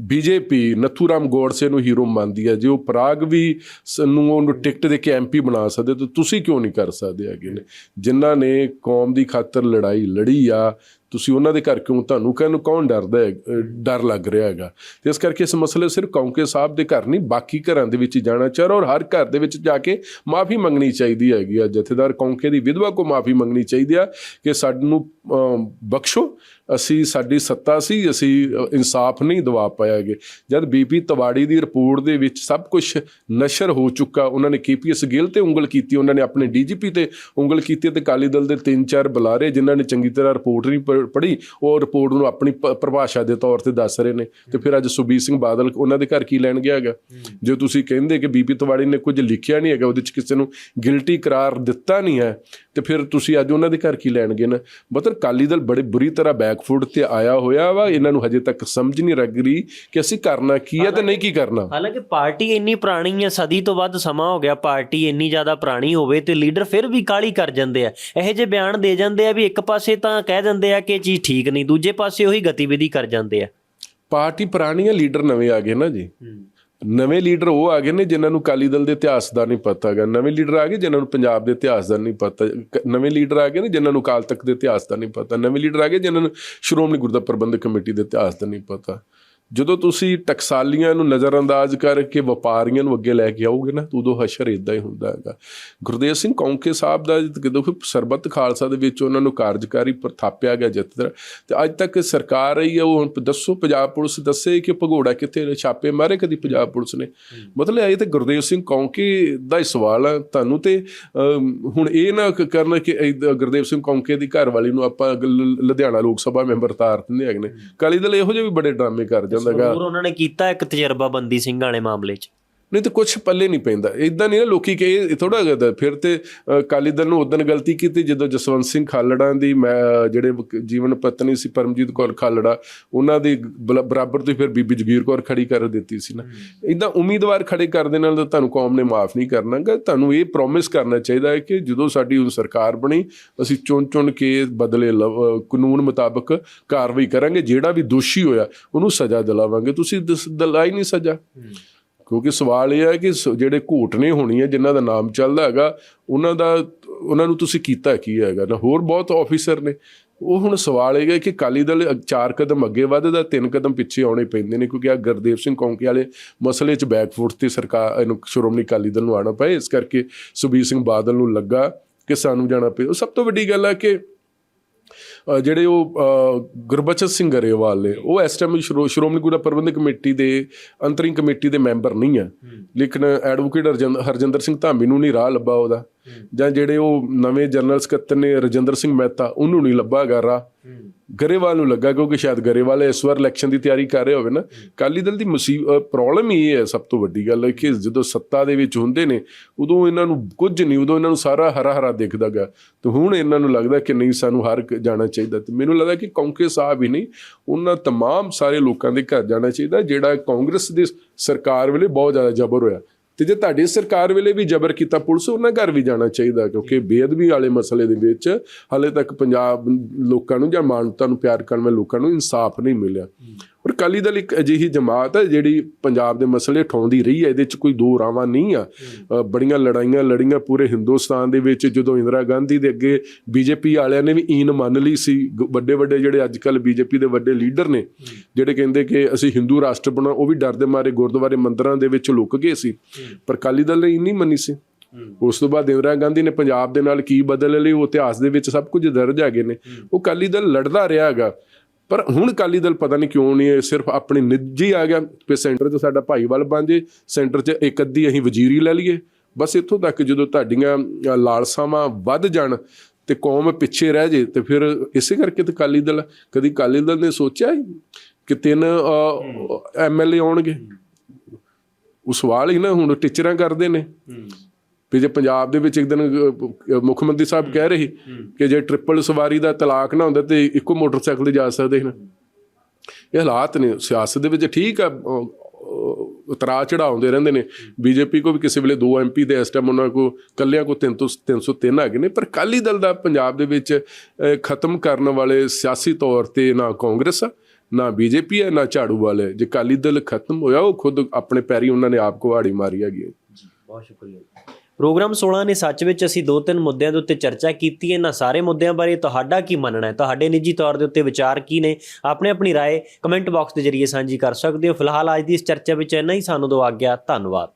ਬੀਜੇਪੀ ਨਥੂਰਾਮ ਗੋਡਸੇ ਨੂੰ ਹੀਰੋ ਮੰਨਦੀ ਹੈ, ਜੇ ਉਹ ਪ੍ਰਾਗ ਵੀ ਸ- ਨੂੰ ਉਹਨੂੰ ਟਿਕਟ ਦੇ ਕੇ ਐਮਪੀ ਬਣਾ ਸਕਦੇ, ਤਾਂ ਤੁਸੀਂ ਕਿਉਂ ਨਹੀਂ ਕਰ ਸਕਦੇ ਹੈਗੇ ਨੇ? ਜਿਨ੍ਹਾਂ ਨੇ ਕੌਮ ਦੀ ਖਾਤਰ ਲੜਾਈ ਲੜੀ ਆ, ਤੁਸੀਂ ਉਹਨਾਂ ਦੇ ਘਰ ਕਿਉਂ ਤੁਹਾਨੂੰ ਕਹਿੰਨੂੰ ਕੌਣ ਡਰਦਾ ਹੈ ਡਰ ਲੱਗ ਰਿਹਾ ਹੈਗਾ। ਤੇ ਇਸ ਕਰਕੇ ਇਸ ਮਸਲੇ ਸਿਰਫ ਕੌਂਕੇ ਸਾਹਿਬ ਦੇ ਘਰ ਨਹੀਂ, ਬਾਕੀ ਘਰਾਂ ਦੇ ਵਿੱਚ ਜਾਣਾ ਚਾਹੀਦਾ ਔਰ ਹਰ ਘਰ ਦੇ ਵਿੱਚ ਜਾ ਕੇ ਮਾਫੀ ਮੰਗਣੀ ਚਾਹੀਦੀ ਹੈਗੀ ਆ। ਜਥੇਦਾਰ ਕੌਂਕੇ ਦੀ ਵਿਧਵਾ ਕੋ ਮਾਫੀ ਮੰਗਣੀ ਚਾਹੀਦੀ ਆ ਕਿ ਸਾਨੂੰ ਅਮ, ਬਖਸ਼ੋ ਅਸੀਂ, ਸਾਡੀ ਸੱਤਾ ਸੀ, ਅਸੀਂ ਇਨਸਾਫ ਨਹੀਂ ਦਵਾ ਪਾਇਆਗੇ ਜਦ ਬੀਪੀ ਤਵਾੜੀ ਦੀ ਰਿਪੋਰਟ ਦੇ ਵਿੱਚ ਸਭ ਕੁਝ ਨਸ਼ਰ ਹੋ ਚੁੱਕਾ, ਉਹਨਾਂ ਨੇ ਕੇਪੀਐਸ ਗਿੱਲ ਤੇ ਉਂਗਲ ਕੀਤੀ, ਉਹਨਾਂ ਨੇ ਆਪਣੇ ਡੀਜੀਪੀ ਤੇ ਉਂਗਲ ਕੀਤੀ ਤੇ ਅਕਾਲੀ ਦਲ ਦੇ ਤਿੰਨ ਚਾਰ ਬੁਲਾਰੇ ਜਿਨ੍ਹਾਂ ਨੇ ਚੰਗੀ ਤਰ੍ਹਾਂ ਰਿਪੋਰਟ ਨਹੀਂ ਪੜ੍ਹੀ, ਉਹ ਰਿਪੋਰਟ ਨੂੰ ਆਪਣੀ ਪ- ਪਰਿਭਾਸ਼ਾ ਦੇ ਤੌਰ ਤੇ ਦੱਸ ਰਹੇ ਨੇ। ਤੇ ਫਿਰ ਅੱਜ ਸੁਬੀਰ ਸਿੰਘ ਬਾਦਲ ਉਹਨਾਂ ਦੇ ਘਰ ਕੀ ਲੈਣ ਗਿਆ ਹੈਗਾ? ਜੇ ਤੁਸੀਂ ਕਹਿੰਦੇ ਕਿ ਬੀਪੀ ਤਵਾੜੀ ਨੇ ਕੁਝ ਲਿਖਿਆ ਨਹੀਂ ਹੈਗਾ, ਉਹਦੇ ਚ ਕਿਸੇ ਨੂੰ ਗਿਲਟੀ ਕਰਾਰ ਦਿੱਤਾ ਨਹੀਂ ਹੈ, ਤੇ ਫਿਰ ਤੁਸੀਂ ਅੱਜ ਉਹਨਾਂ ਦੇ ਘਰ ਕੀ ਲੈਣਗੇ ਨਾ? ਮਤਲਬ ਅਕਾਲੀ ਦਲ ਬੜੇ ਬੁਰੀ ਤਰ੍ਹਾਂ ਬੈਕ ਬੈਕਫੁੱਟ ਤੇ ਆਇਆ ਹੋਇਆ ਵਾ ਇਹਨਾਂ ਨੂੰ ਹਜੇ ਤੱਕ ਸਮਝ ਨਹੀਂ ਲੱਗ ਰਹੀ ਕਿ ਅਸੀਂ ਕਰਨਾ ਕੀ ਹੈ ਤੇ ਨਹੀਂ ਕੀ ਕਰਨਾ। ਹਾਲਾਂਕਿ ਪਾਰਟੀ ਇੰਨੀ ਪੁਰਾਣੀ ਹੈ ਸਦੀ ਤੋਂ ਵੱਧ ਸਮਾਂ ਹੋ ਗਿਆ ਪਾਰਟੀ ਇੰਨੀ ਜ਼ਿਆਦਾ ਪੁਰਾਣੀ ਹੋਵੇ ਤੇ ਲੀਡਰ ਫਿਰ ਵੀ ਕਾਲੀ ਕਰ ਜਾਂਦੇ ਆ। ਇਹੋ ਜਿਹੇ ਬਿਆਨ ਦੇ ਜਾਂਦੇ ਆ ਵੀ ਇੱਕ ਪਾਸੇ ਤਾਂ ਕਹਿ ਦਿੰਦੇ ਆ ਕਿ ਇਹ ਚੀਜ਼ ਠੀਕ ਨਹੀਂ ਦੂਜੇ ਪਾਸੇ ਉਹੀ ਗਤੀਵਿਧੀ ਕਰ ਜਾਂਦੇ ਆ। ਪਾਰਟੀ ਪੁਰਾਣੀ ਹੈ ਲੀਡਰ ਨਵੇਂ ਆ ਗਏ ਨਾ ਜੀ। ਨਵੇਂ ਲੀਡਰ ਉਹ ਆ ਗਏ ਨੇ ਜਿਨ੍ਹਾਂ ਨੂੰ ਅਕਾਲੀ ਦਲ ਦੇ ਇਤਿਹਾਸ ਦਾ ਨਹੀਂ ਪਤਾ ਹੈਗਾ। ਨਵੇਂ ਲੀਡਰ ਆ ਗਏ ਜਿਨ੍ਹਾਂ ਨੂੰ ਪੰਜਾਬ ਦੇ ਇਤਿਹਾਸ ਦਾ ਨਹੀਂ ਪਤਾ। ਨਵੇਂ ਲੀਡਰ ਆ ਗਏ ਨੇ ਜਿਨ੍ਹਾਂ ਨੂੰ ਅਕਾਲ ਤਖਤ ਦੇ ਇਤਿਹਾਸ ਦਾ ਨਹੀਂ ਪਤਾ। ਨਵੇਂ ਲੀਡਰ ਆ ਗਏ ਜਿਨ੍ਹਾਂ ਨੂੰ ਸ਼੍ਰੋਮਣੀ ਗੁਰਦੁਆਰਾ ਪ੍ਰਬੰਧਕ ਕਮੇਟੀ ਦੇ ਇਤਿਹਾਸ ਦਾ ਨਹੀਂ ਪਤਾ। ਜਦੋਂ ਤੁਸੀਂ ਟਕਸਾਲੀਆਂ ਨੂੰ ਨਜ਼ਰਅੰਦਾਜ਼ ਕਰਕੇ ਵਪਾਰੀਆਂ ਨੂੰ ਅੱਗੇ ਲੈ ਕੇ ਆਓਗੇ ਨਾ ਉਦੋਂ ਹਸ਼ਰ ਇਦਾਂ ਹੀ ਹੁੰਦਾ ਹੈਗਾ। ਗੁਰਦੇਵ ਸਿੰਘ ਕੌਂਕੇ ਸਾਹਿਬ ਦਾ ਜਦੋਂ ਕਿ ਸਰਬੱਤ ਖਾਲਸਾ ਦੇ ਵਿੱਚ ਉਹਨਾਂ ਨੂੰ ਕਾਰਜਕਾਰੀ ਪਰ ਥਾਪਿਆ ਗਿਆ ਜਥੇਦਾਰ ਤੇ ਅੱਜ ਤੱਕ ਸਰਕਾਰ ਰਹੀ ਹੈ ਉਹ ਦੱਸੋ ਪੰਜਾਬ ਪੁਲਿਸ ਦੱਸੇ ਕਿ ਭਗੋੜਾ ਕਿੱਥੇ ਛਾਪੇ ਮਾਰੇ ਕਦੀ ਪੰਜਾਬ ਪੁਲਿਸ ਨੇ? ਮਤਲਬ ਇਹ ਤੇ ਗੁਰਦੇਵ ਸਿੰਘ ਕੌਂਕੇ ਦਾ ਹੀ ਸਵਾਲ ਹੈ ਤੁਹਾਨੂੰ ਤੇ ਹੁਣ ਇਹ ਨਾ ਕਰਨ ਕਿ ਗੁਰਦੇਵ ਸਿੰਘ ਕੌਂਕੇ ਦੀ ਘਰ ਵਾਲੀ ਨੂੰ ਆਪਾਂ ਲੁਧਿਆਣਾ ਲੋਕ ਸਭਾ ਮੈਂਬਰ ਤਾਰ ਦਿੰਦੇ ਹੈਗੇ ਨੇ। ਕਾਲੀ ਦਲ ਇਹੋ ਜਿਹੇ ਵੀ ਬੜੇ ਡਰਾਮੇ ਕਰਦੇ ਜਾਂਦਾ ਹੈਗਾ। ਹੋਰ ਉਹਨਾਂ ਨੇ ਕੀਤਾ ਇੱਕ ਤਜਰਬਾ ਬੰਦੀ ਸਿੰਘ ਵਾਲੇ ਮਾਮਲੇ 'ਚ। ਨਹੀਂ ਤੇ ਕੁਝ ਪੱਲੇ ਨਹੀਂ ਪੈਂਦਾ। ਇਦਾਂ ਨਹੀਂ ਨਾ ਲੋਕੀ ਕਹੇ ਥੋੜਾ ਕਰਦਾ ਫਿਰ ਤੇ ਅ, ਅਕਾਲੀ ਦਲ ਨੂੰ ਉਦੋਂ ਗਲਤੀ ਕੀਤੀ ਜਦੋਂ ਜਸਵੰਤ ਸਿੰਘ ਖਾਲੜਾ ਦੀ ਜਿਹੜੇ ਜੀਵਨ ਪਤਨੀ ਸੀ ਪਰਮਜੀਤ ਕੌਰ ਖਾਲੜਾ ਉਹਨਾਂ ਦੀ ਬਰਾਬਰ ਤੋਂ ਫਿਰ ਬੀਬੀ ਜਗੀਰ ਕੌਰ ਖੜੀ ਕਰ ਦਿੱਤੀ ਸੀ ਨਾ। ਇਦਾਂ ਉਮੀਦਵਾਰ ਖੜੇ ਕਰ ਦੇ ਨਾਲ ਤਾਂ ਤੁਹਾਨੂੰ ਕੌਮ ਨੇ ਮਾਫ ਨਹੀਂ ਕਰਨਾਗਾ ਤੁਹਾਨੂੰ ਇਹ ਪ੍ਰੋਮਿਸ ਕਰਨਾ ਚਾਹੀਦਾ ਹੈ ਕਿ ਜਦੋਂ ਸਾਡੀ ਹੁਣ ਸਰਕਾਰ ਬਣੀ ਅਸੀਂ ਚੁਣ ਚੁਣ ਕੇ ਬਦਲੇ ਕਾਨੂੰਨ ਮੁਤਾਬਕ ਕਾਰਵਾਈ ਕਰਾਂਗੇ ਜਿਹੜਾ ਵੀ ਦੋਸ਼ੀ ਹੋਇਆ ਉਹਨੂੰ ਸਜ਼ਾ ਦਿਲਾਵਾਂਗੇ। ਤੁਸੀਂ ਦਿਲਾਈ ਨਹੀਂ ਸਜ਼ਾ। ਕਿਉਂਕਿ ਸਵਾਲ ਇਹ ਹੈ ਕਿ ਸ- ਜਿਹੜੇ ਘੂਟਨੇ ਹੋਣੀ ਹੈ, ਜਿਨ੍ਹਾਂ ਦਾ ਨਾਮ ਚੱਲਦਾ ਹੈਗਾ, ਉਹਨਾਂ ਦਾ, ਉਹਨਾਂ ਨੂੰ ਤੁਸੀਂ ਕੀਤਾ ਕੀ ਹੈਗਾ? ਨਾ ਹੋਰ ਬਹੁਤ ਆਫੀਸਰ ਨੇ। ਉਹ ਹੁਣ ਸਵਾਲ ਇਹ ਹੈ ਕਿ ਕਾਲੀ ਦਲ ਚਾਰ ਕਦਮ ਅੱਗੇ ਵੱਧਦਾ, ਤਿੰਨ ਕਦਮ ਪਿੱਛੇ ਆਉਣੇ ਪੈਂਦੇ ਨੇ, ਕਿਉਂਕਿ ਆ ਗੁਰਦੇਵ ਸਿੰਘ ਕੌਂਕੀ ਵਾਲੇ ਮਸਲੇ 'ਚ ਬੈਕਫੁੱਟ ਤੇ ਸਰਕਾਰ ਇਹਨੂੰ ਸ਼੍ਰੋਮਣੀ ਅਕਾਲੀ ਦਲ ਨੂੰ ਆਣਾ ਪਏ। ਇਸ ਕਰਕੇ ਸੁਬੀਰ ਸਿੰਘ ਬਾਦਲ ਨੂੰ ਲੱਗਾ ਕਿ ਸਾਨੂੰ ਜਾਣਾ ਪਏ। ਉਹ ਸਭ ਤੋਂ ਵੱਡੀ ਗੱਲ ਹੈ ਕਿ ਜਿਹੜੇ ਉਹ ਗੁਰਬਚਨ ਸਿੰਘ ਗਰੇਵਾਲ ਨੇ ਉਹ ਇਸ ਟਾਈਮ ਸ਼੍ਰੋ- ਸ਼੍ਰੋਮਣੀ ਗੁਰਦੁਆਰਾ ਪ੍ਰਬੰਧਕ ਕਮੇਟੀ ਦੇ ਅੰਤਰਿੰਗ ਕਮੇਟੀ ਦੇ ਮੈਂਬਰ ਨਹੀਂ ਹੈ। ਲੇਕਿਨ ਐਡਵੋਕੇਟ ਹਰਜਿੰਦ- ਹਰਜਿੰਦਰ ਸਿੰਘ ਧਾਮੀ ਨੂੰ ਨਹੀਂ ਰਾਹ ਲੱਭਾ ਉਹਦਾ। ਜਾਂ ਜਿਹੜੇ ਉਹ ਨਵੇਂ ਜਨਰਲ ਸਕੱਤਰ ਨੇ ਰਜਿੰਦਰ ਸਿੰਘ ਮਹਿਤਾ ਉਹਨੂੰ ਨਹੀਂ ਲੱਭਾ ਗਾ ਰਾਹ ਗਰੇਵਾਲ ਨੂੰ ਲੱਗਾ ਕਿਉਂਕਿ ਸ਼ਾਇਦ ਗਰੇਵਾਲ ਇਸ ਵਾਰ ਇਲੈਕਸ਼ਨ ਦੀ ਤਿਆਰੀ ਕਰ ਰਹੇ ਹੋਵੇ ਨਾ ਅਕਾਲੀ ਦਲ ਦੀ ਮੁਸੀਬਤ ਪ੍ਰੋਬਲਮ ਇਹ ਹੈ ਸਭ ਤੋਂ ਵੱਡੀ ਗੱਲ ਹੈ ਕਿ ਜਦੋਂ ਸੱਤਾ ਦੇ ਵਿੱਚ ਹੁੰਦੇ ਨੇ ਉਦੋਂ ਇਹਨਾਂ ਨੂੰ ਕੁਝ ਨਹੀਂ ਉਦੋਂ ਇਹਨਾਂ ਨੂੰ ਸਾਰਾ ਹਰਾ ਹਰਾ ਦਿਖਦਾ ਗਾ ਤੇ ਹੁਣ ਇਹਨਾਂ ਨੂੰ ਲੱਗਦਾ ਕਿ ਨਹੀਂ ਸਾਨੂੰ ਹਰ ਕ- ਜਾਣਾ ਚਾਹੀਦਾ ਤੇ ਮੈਨੂੰ ਲੱਗਦਾ ਕਿ ਕੌਂਕੇ ਸਾਹਿਬ ਹੀ ਨਹੀਂ ਉਹਨਾਂ तमाम ਸਾਰੇ ਲੋਕਾਂ ਦੇ ਘਰ ਜਾਣਾ ਚਾਹੀਦਾ ਜਿਹੜਾ ਕਾਂਗਰਸ ਦੀ ਸਰਕਾਰ ਵੇਲੇ ਬਹੁਤ ਜ਼ਿਆਦਾ ਜ਼ਬਰ ਹੋਇਆ ਤੇ ਜੇ ਤੁਹਾਡੀ ਸਰਕਾਰ ਵੇਲੇ ਵੀ ਜ਼ਬਰ ਕੀਤਾ ਪੁਲਿਸ ਉਹਨਾਂ ਘਰ ਵੀ ਜਾਣਾ ਚਾਹੀਦਾ ਕਿਉਂਕਿ ਬੇਅਦਬੀ ਵਾਲੇ ਮਸਲੇ ਦੇ ਵਿੱਚ ਹਾਲੇ ਤੱਕ ਪੰਜਾਬ ਲੋਕਾਂ ਨੂੰ ਜਾਂ ਮਾਨਵਤਾ ਨੂੰ ਪਿਆਰ ਕਰਨ ਵਾਲੇ ਲੋਕਾਂ ਨੂੰ ਇਨਸਾਫ ਨਹੀਂ ਮਿਲਿਆ। ਔਰ ਅਕਾਲੀ ਦਲ ਇੱਕ ਅਜਿਹੀ ਜਮਾਤ ਹੈ ਜਿਹੜੀ ਪੰਜਾਬ ਦੇ ਮਸਲੇ ਠਾਉਂਦੀ ਰਹੀ ਹੈ ਇਹਦੇ ਵਿੱਚ ਕੋਈ ਦੋ ਰਾਵਾਂ ਨਹੀਂ ਆ। ਅ, ਬੜੀਆਂ ਲੜਾਈਆਂ ਲੜੀਆਂ ਪੂਰੇ ਹਿੰਦੁਸਤਾਨ ਦੇ ਵਿੱਚ ਜਦੋਂ ਇੰਦਰਾ ਗਾਂਧੀ ਦੇ ਅੱਗੇ ਬੀਜੇਪੀ ਵਾਲਿਆਂ ਨੇ ਵੀ ਈਨ ਮੰਨ ਲਈ ਸੀ। ਵੱਡੇ ਵੱਡੇ ਜਿਹੜੇ ਅੱਜ ਕੱਲ ਬੀਜੇਪੀ ਦੇ ਵੱਡੇ ਲੀਡਰ ਨੇ ਜਿਹੜੇ ਕਹਿੰਦੇ ਕਿ ਅਸੀਂ ਹਿੰਦੂ ਰਾਸ਼ਟਰ ਬਣਾ ਉਹ ਵੀ ਡਰਦੇ ਮਾਰੇ ਗੁਰਦੁਆਰੇ ਮੰਦਰਾਂ ਦੇ ਵਿੱਚ ਲੁੱਕ ਗਏ ਸੀ। ਪਰ ਅਕਾਲੀ ਦਲ ਨੇ ਇੰਨੀ ਮੰਨੀ ਸੀ। ਉਸ ਤੋਂ ਬਾਅਦ ਇੰਦਰਾ ਗਾਂਧੀ ਨੇ ਪੰਜਾਬ ਦੇ ਨਾਲ ਕੀ ਬਦਲ ਲਈ ਉਹ ਇਤਿਹਾਸ ਦੇ ਵਿੱਚ ਸਭ ਕੁਝ ਦਰਜ ਹੈਗੇ ਨੇ। ਉਹ ਅਕਾਲੀ ਦਲ ਲੜਦਾ ਰਿਹਾ ਹੈਗਾ। ਪਰ ਹੁਣ ਅਕਾਲੀ ਦਲ ਪਤਾ ਨਹੀਂ ਕਿਉਂ ਨਹੀਂ ਇਹ ਸਿਰਫ ਆਪਣੀ ਨਿੱਜੀ ਆ ਗਿਆ ਕਿ ਸੈਂਟਰ 'ਚ ਸਾਡਾ ਭਾਈਵਾਲ ਬਣ ਜੇ ਸੈਂਟਰ 'ਚ ਇੱਕ ਅੱਧੀ ਅਸੀਂ ਵਜ਼ੀਰੀ ਲੈ ਲਈਏ। ਬਸ ਇੱਥੋਂ ਤੱਕ ਜਦੋਂ ਤੁਹਾਡੀਆਂ ਲਾਲਸਾਵਾਂ ਵੱਧ ਜਾਣ ਤੇ ਕੌਮ ਪਿੱਛੇ ਰਹਿ ਜੇ ਤੇ ਫਿਰ ਇਸੇ ਕਰਕੇ ਤੇ ਅਕਾਲੀ ਦਲ ਕਦੀ ਅਕਾਲੀ ਦਲ ਨੇ ਸੋਚਿਆ ਕਿ ਤਿੰਨ ਐਮਐਲਏ ਆਉਣਗੇ। ਉਹ ਸਵਾਲ ਹੀ ਨਾ ਹੁਣ ਟੀਚਰਾਂ ਕਰਦੇ ਨੇ। ਵੀ ਜੇ ਪੰਜਾਬ ਦੇ ਵਿੱਚ ਇੱਕ ਦਿਨ ਮੁੱਖ ਮੰਤਰੀ ਸਾਹਿਬ ਕਹਿ ਰਹੇ ਕਿ ਜੇ ਟ੍ਰਿਪਲ ਸਵਾਰੀ ਦਾ ਤਲਾਕ ਨਾ ਹੁੰਦਾ ਤੇ ਇੱਕੋ ਮੋਟਰਸਾਈਕਲ ਤੇ ਜਾ ਸਕਦੇ ਹਨ। ਇਹ ਹਾਲਾਤ ਨੇ ਸਿਆਸਤ ਦੇ ਵਿੱਚ ਠੀਕ ਆ ਉਤਰਾ ਚੜਾਉਂਦੇ ਰਹਿੰਦੇ ਨੇ। ਬੀਜੇਪੀ ਕੋ ਵੀ ਕਿਸੇ ਵੇਲੇ ਦੋ ਐਮਪੀ ਦੇ ਇਸ ਟਾਈਮ ਉਹਨਾਂ ਕੋ ਕੱਲਿਆਂ ਕੋ 3 ਤੋਂ 303 ਹੈਗੇ ਨੇ ਪਰ ਕਾਲੀ ਦਲ ਦਾ ਪੰਜਾਬ ਦੇ ਵਿੱਚ ਖਤਮ ਕਰਨ ਵਾਲੇ ਸਿਆਸੀ ਤੌਰ ਤੇ ਨਾ ਕਾਂਗਰਸ ਆ ਨਾ ਬੀਜੇਪੀ ਹੈ ਨਾ ਝਾੜੂ ਵਾਲੇ ਜੇ ਕਾਲੀ ਦਲ ਖਤਮ ਹੋਇਆ ਉਹ ਖੁਦ ਆਪਣੇ ਪੈਰੀ ਉਹਨਾਂ ਨੇ ਆਪ ਕੁਹਾੜੀ ਮਾਰੀ ਹੈਗੀ ਬਹੁਤ ਸ਼ੁਕਰੀਆ ਪ੍ਰੋਗਰਾਮ 16 ਨੇ ਸੱਚ ਵਿੱਚ ਅਸੀਂ ਦੋ ਤਿੰਨ ਮੁੱਦਿਆਂ ਦੇ ਉੱਤੇ ਚਰਚਾ ਕੀਤੀ ਹੈ ਇਹਨਾਂ ਸਾਰੇ ਮੁੱਦਿਆਂ ਬਾਰੇ ਤੁਹਾਡਾ ਕੀ ਮੰਨਣਾ ਹੈ ਤੁਹਾਡੇ ਨਿੱਜੀ ਤੌਰ ਦੇ ਉੱਤੇ ਵਿਚਾਰ ਕੀ ਨੇ ਆਪਣੇ ਆਪਣੀ رائے ਕਮੈਂਟ ਬਾਕਸ ਦੇ ਜ਼ਰੀਏ ਸਾਂਝੀ ਕਰ ਸਕਦੇ ਹੋ ਫਿਲਹਾਲ ਅੱਜ ਦੀ ਇਸ ਚਰਚਾ ਵਿੱਚ ਇੰਨਾ ਹੀ ਸਾਨੂੰ ਦੋ ਆਗਿਆ ਧੰਨਵਾਦ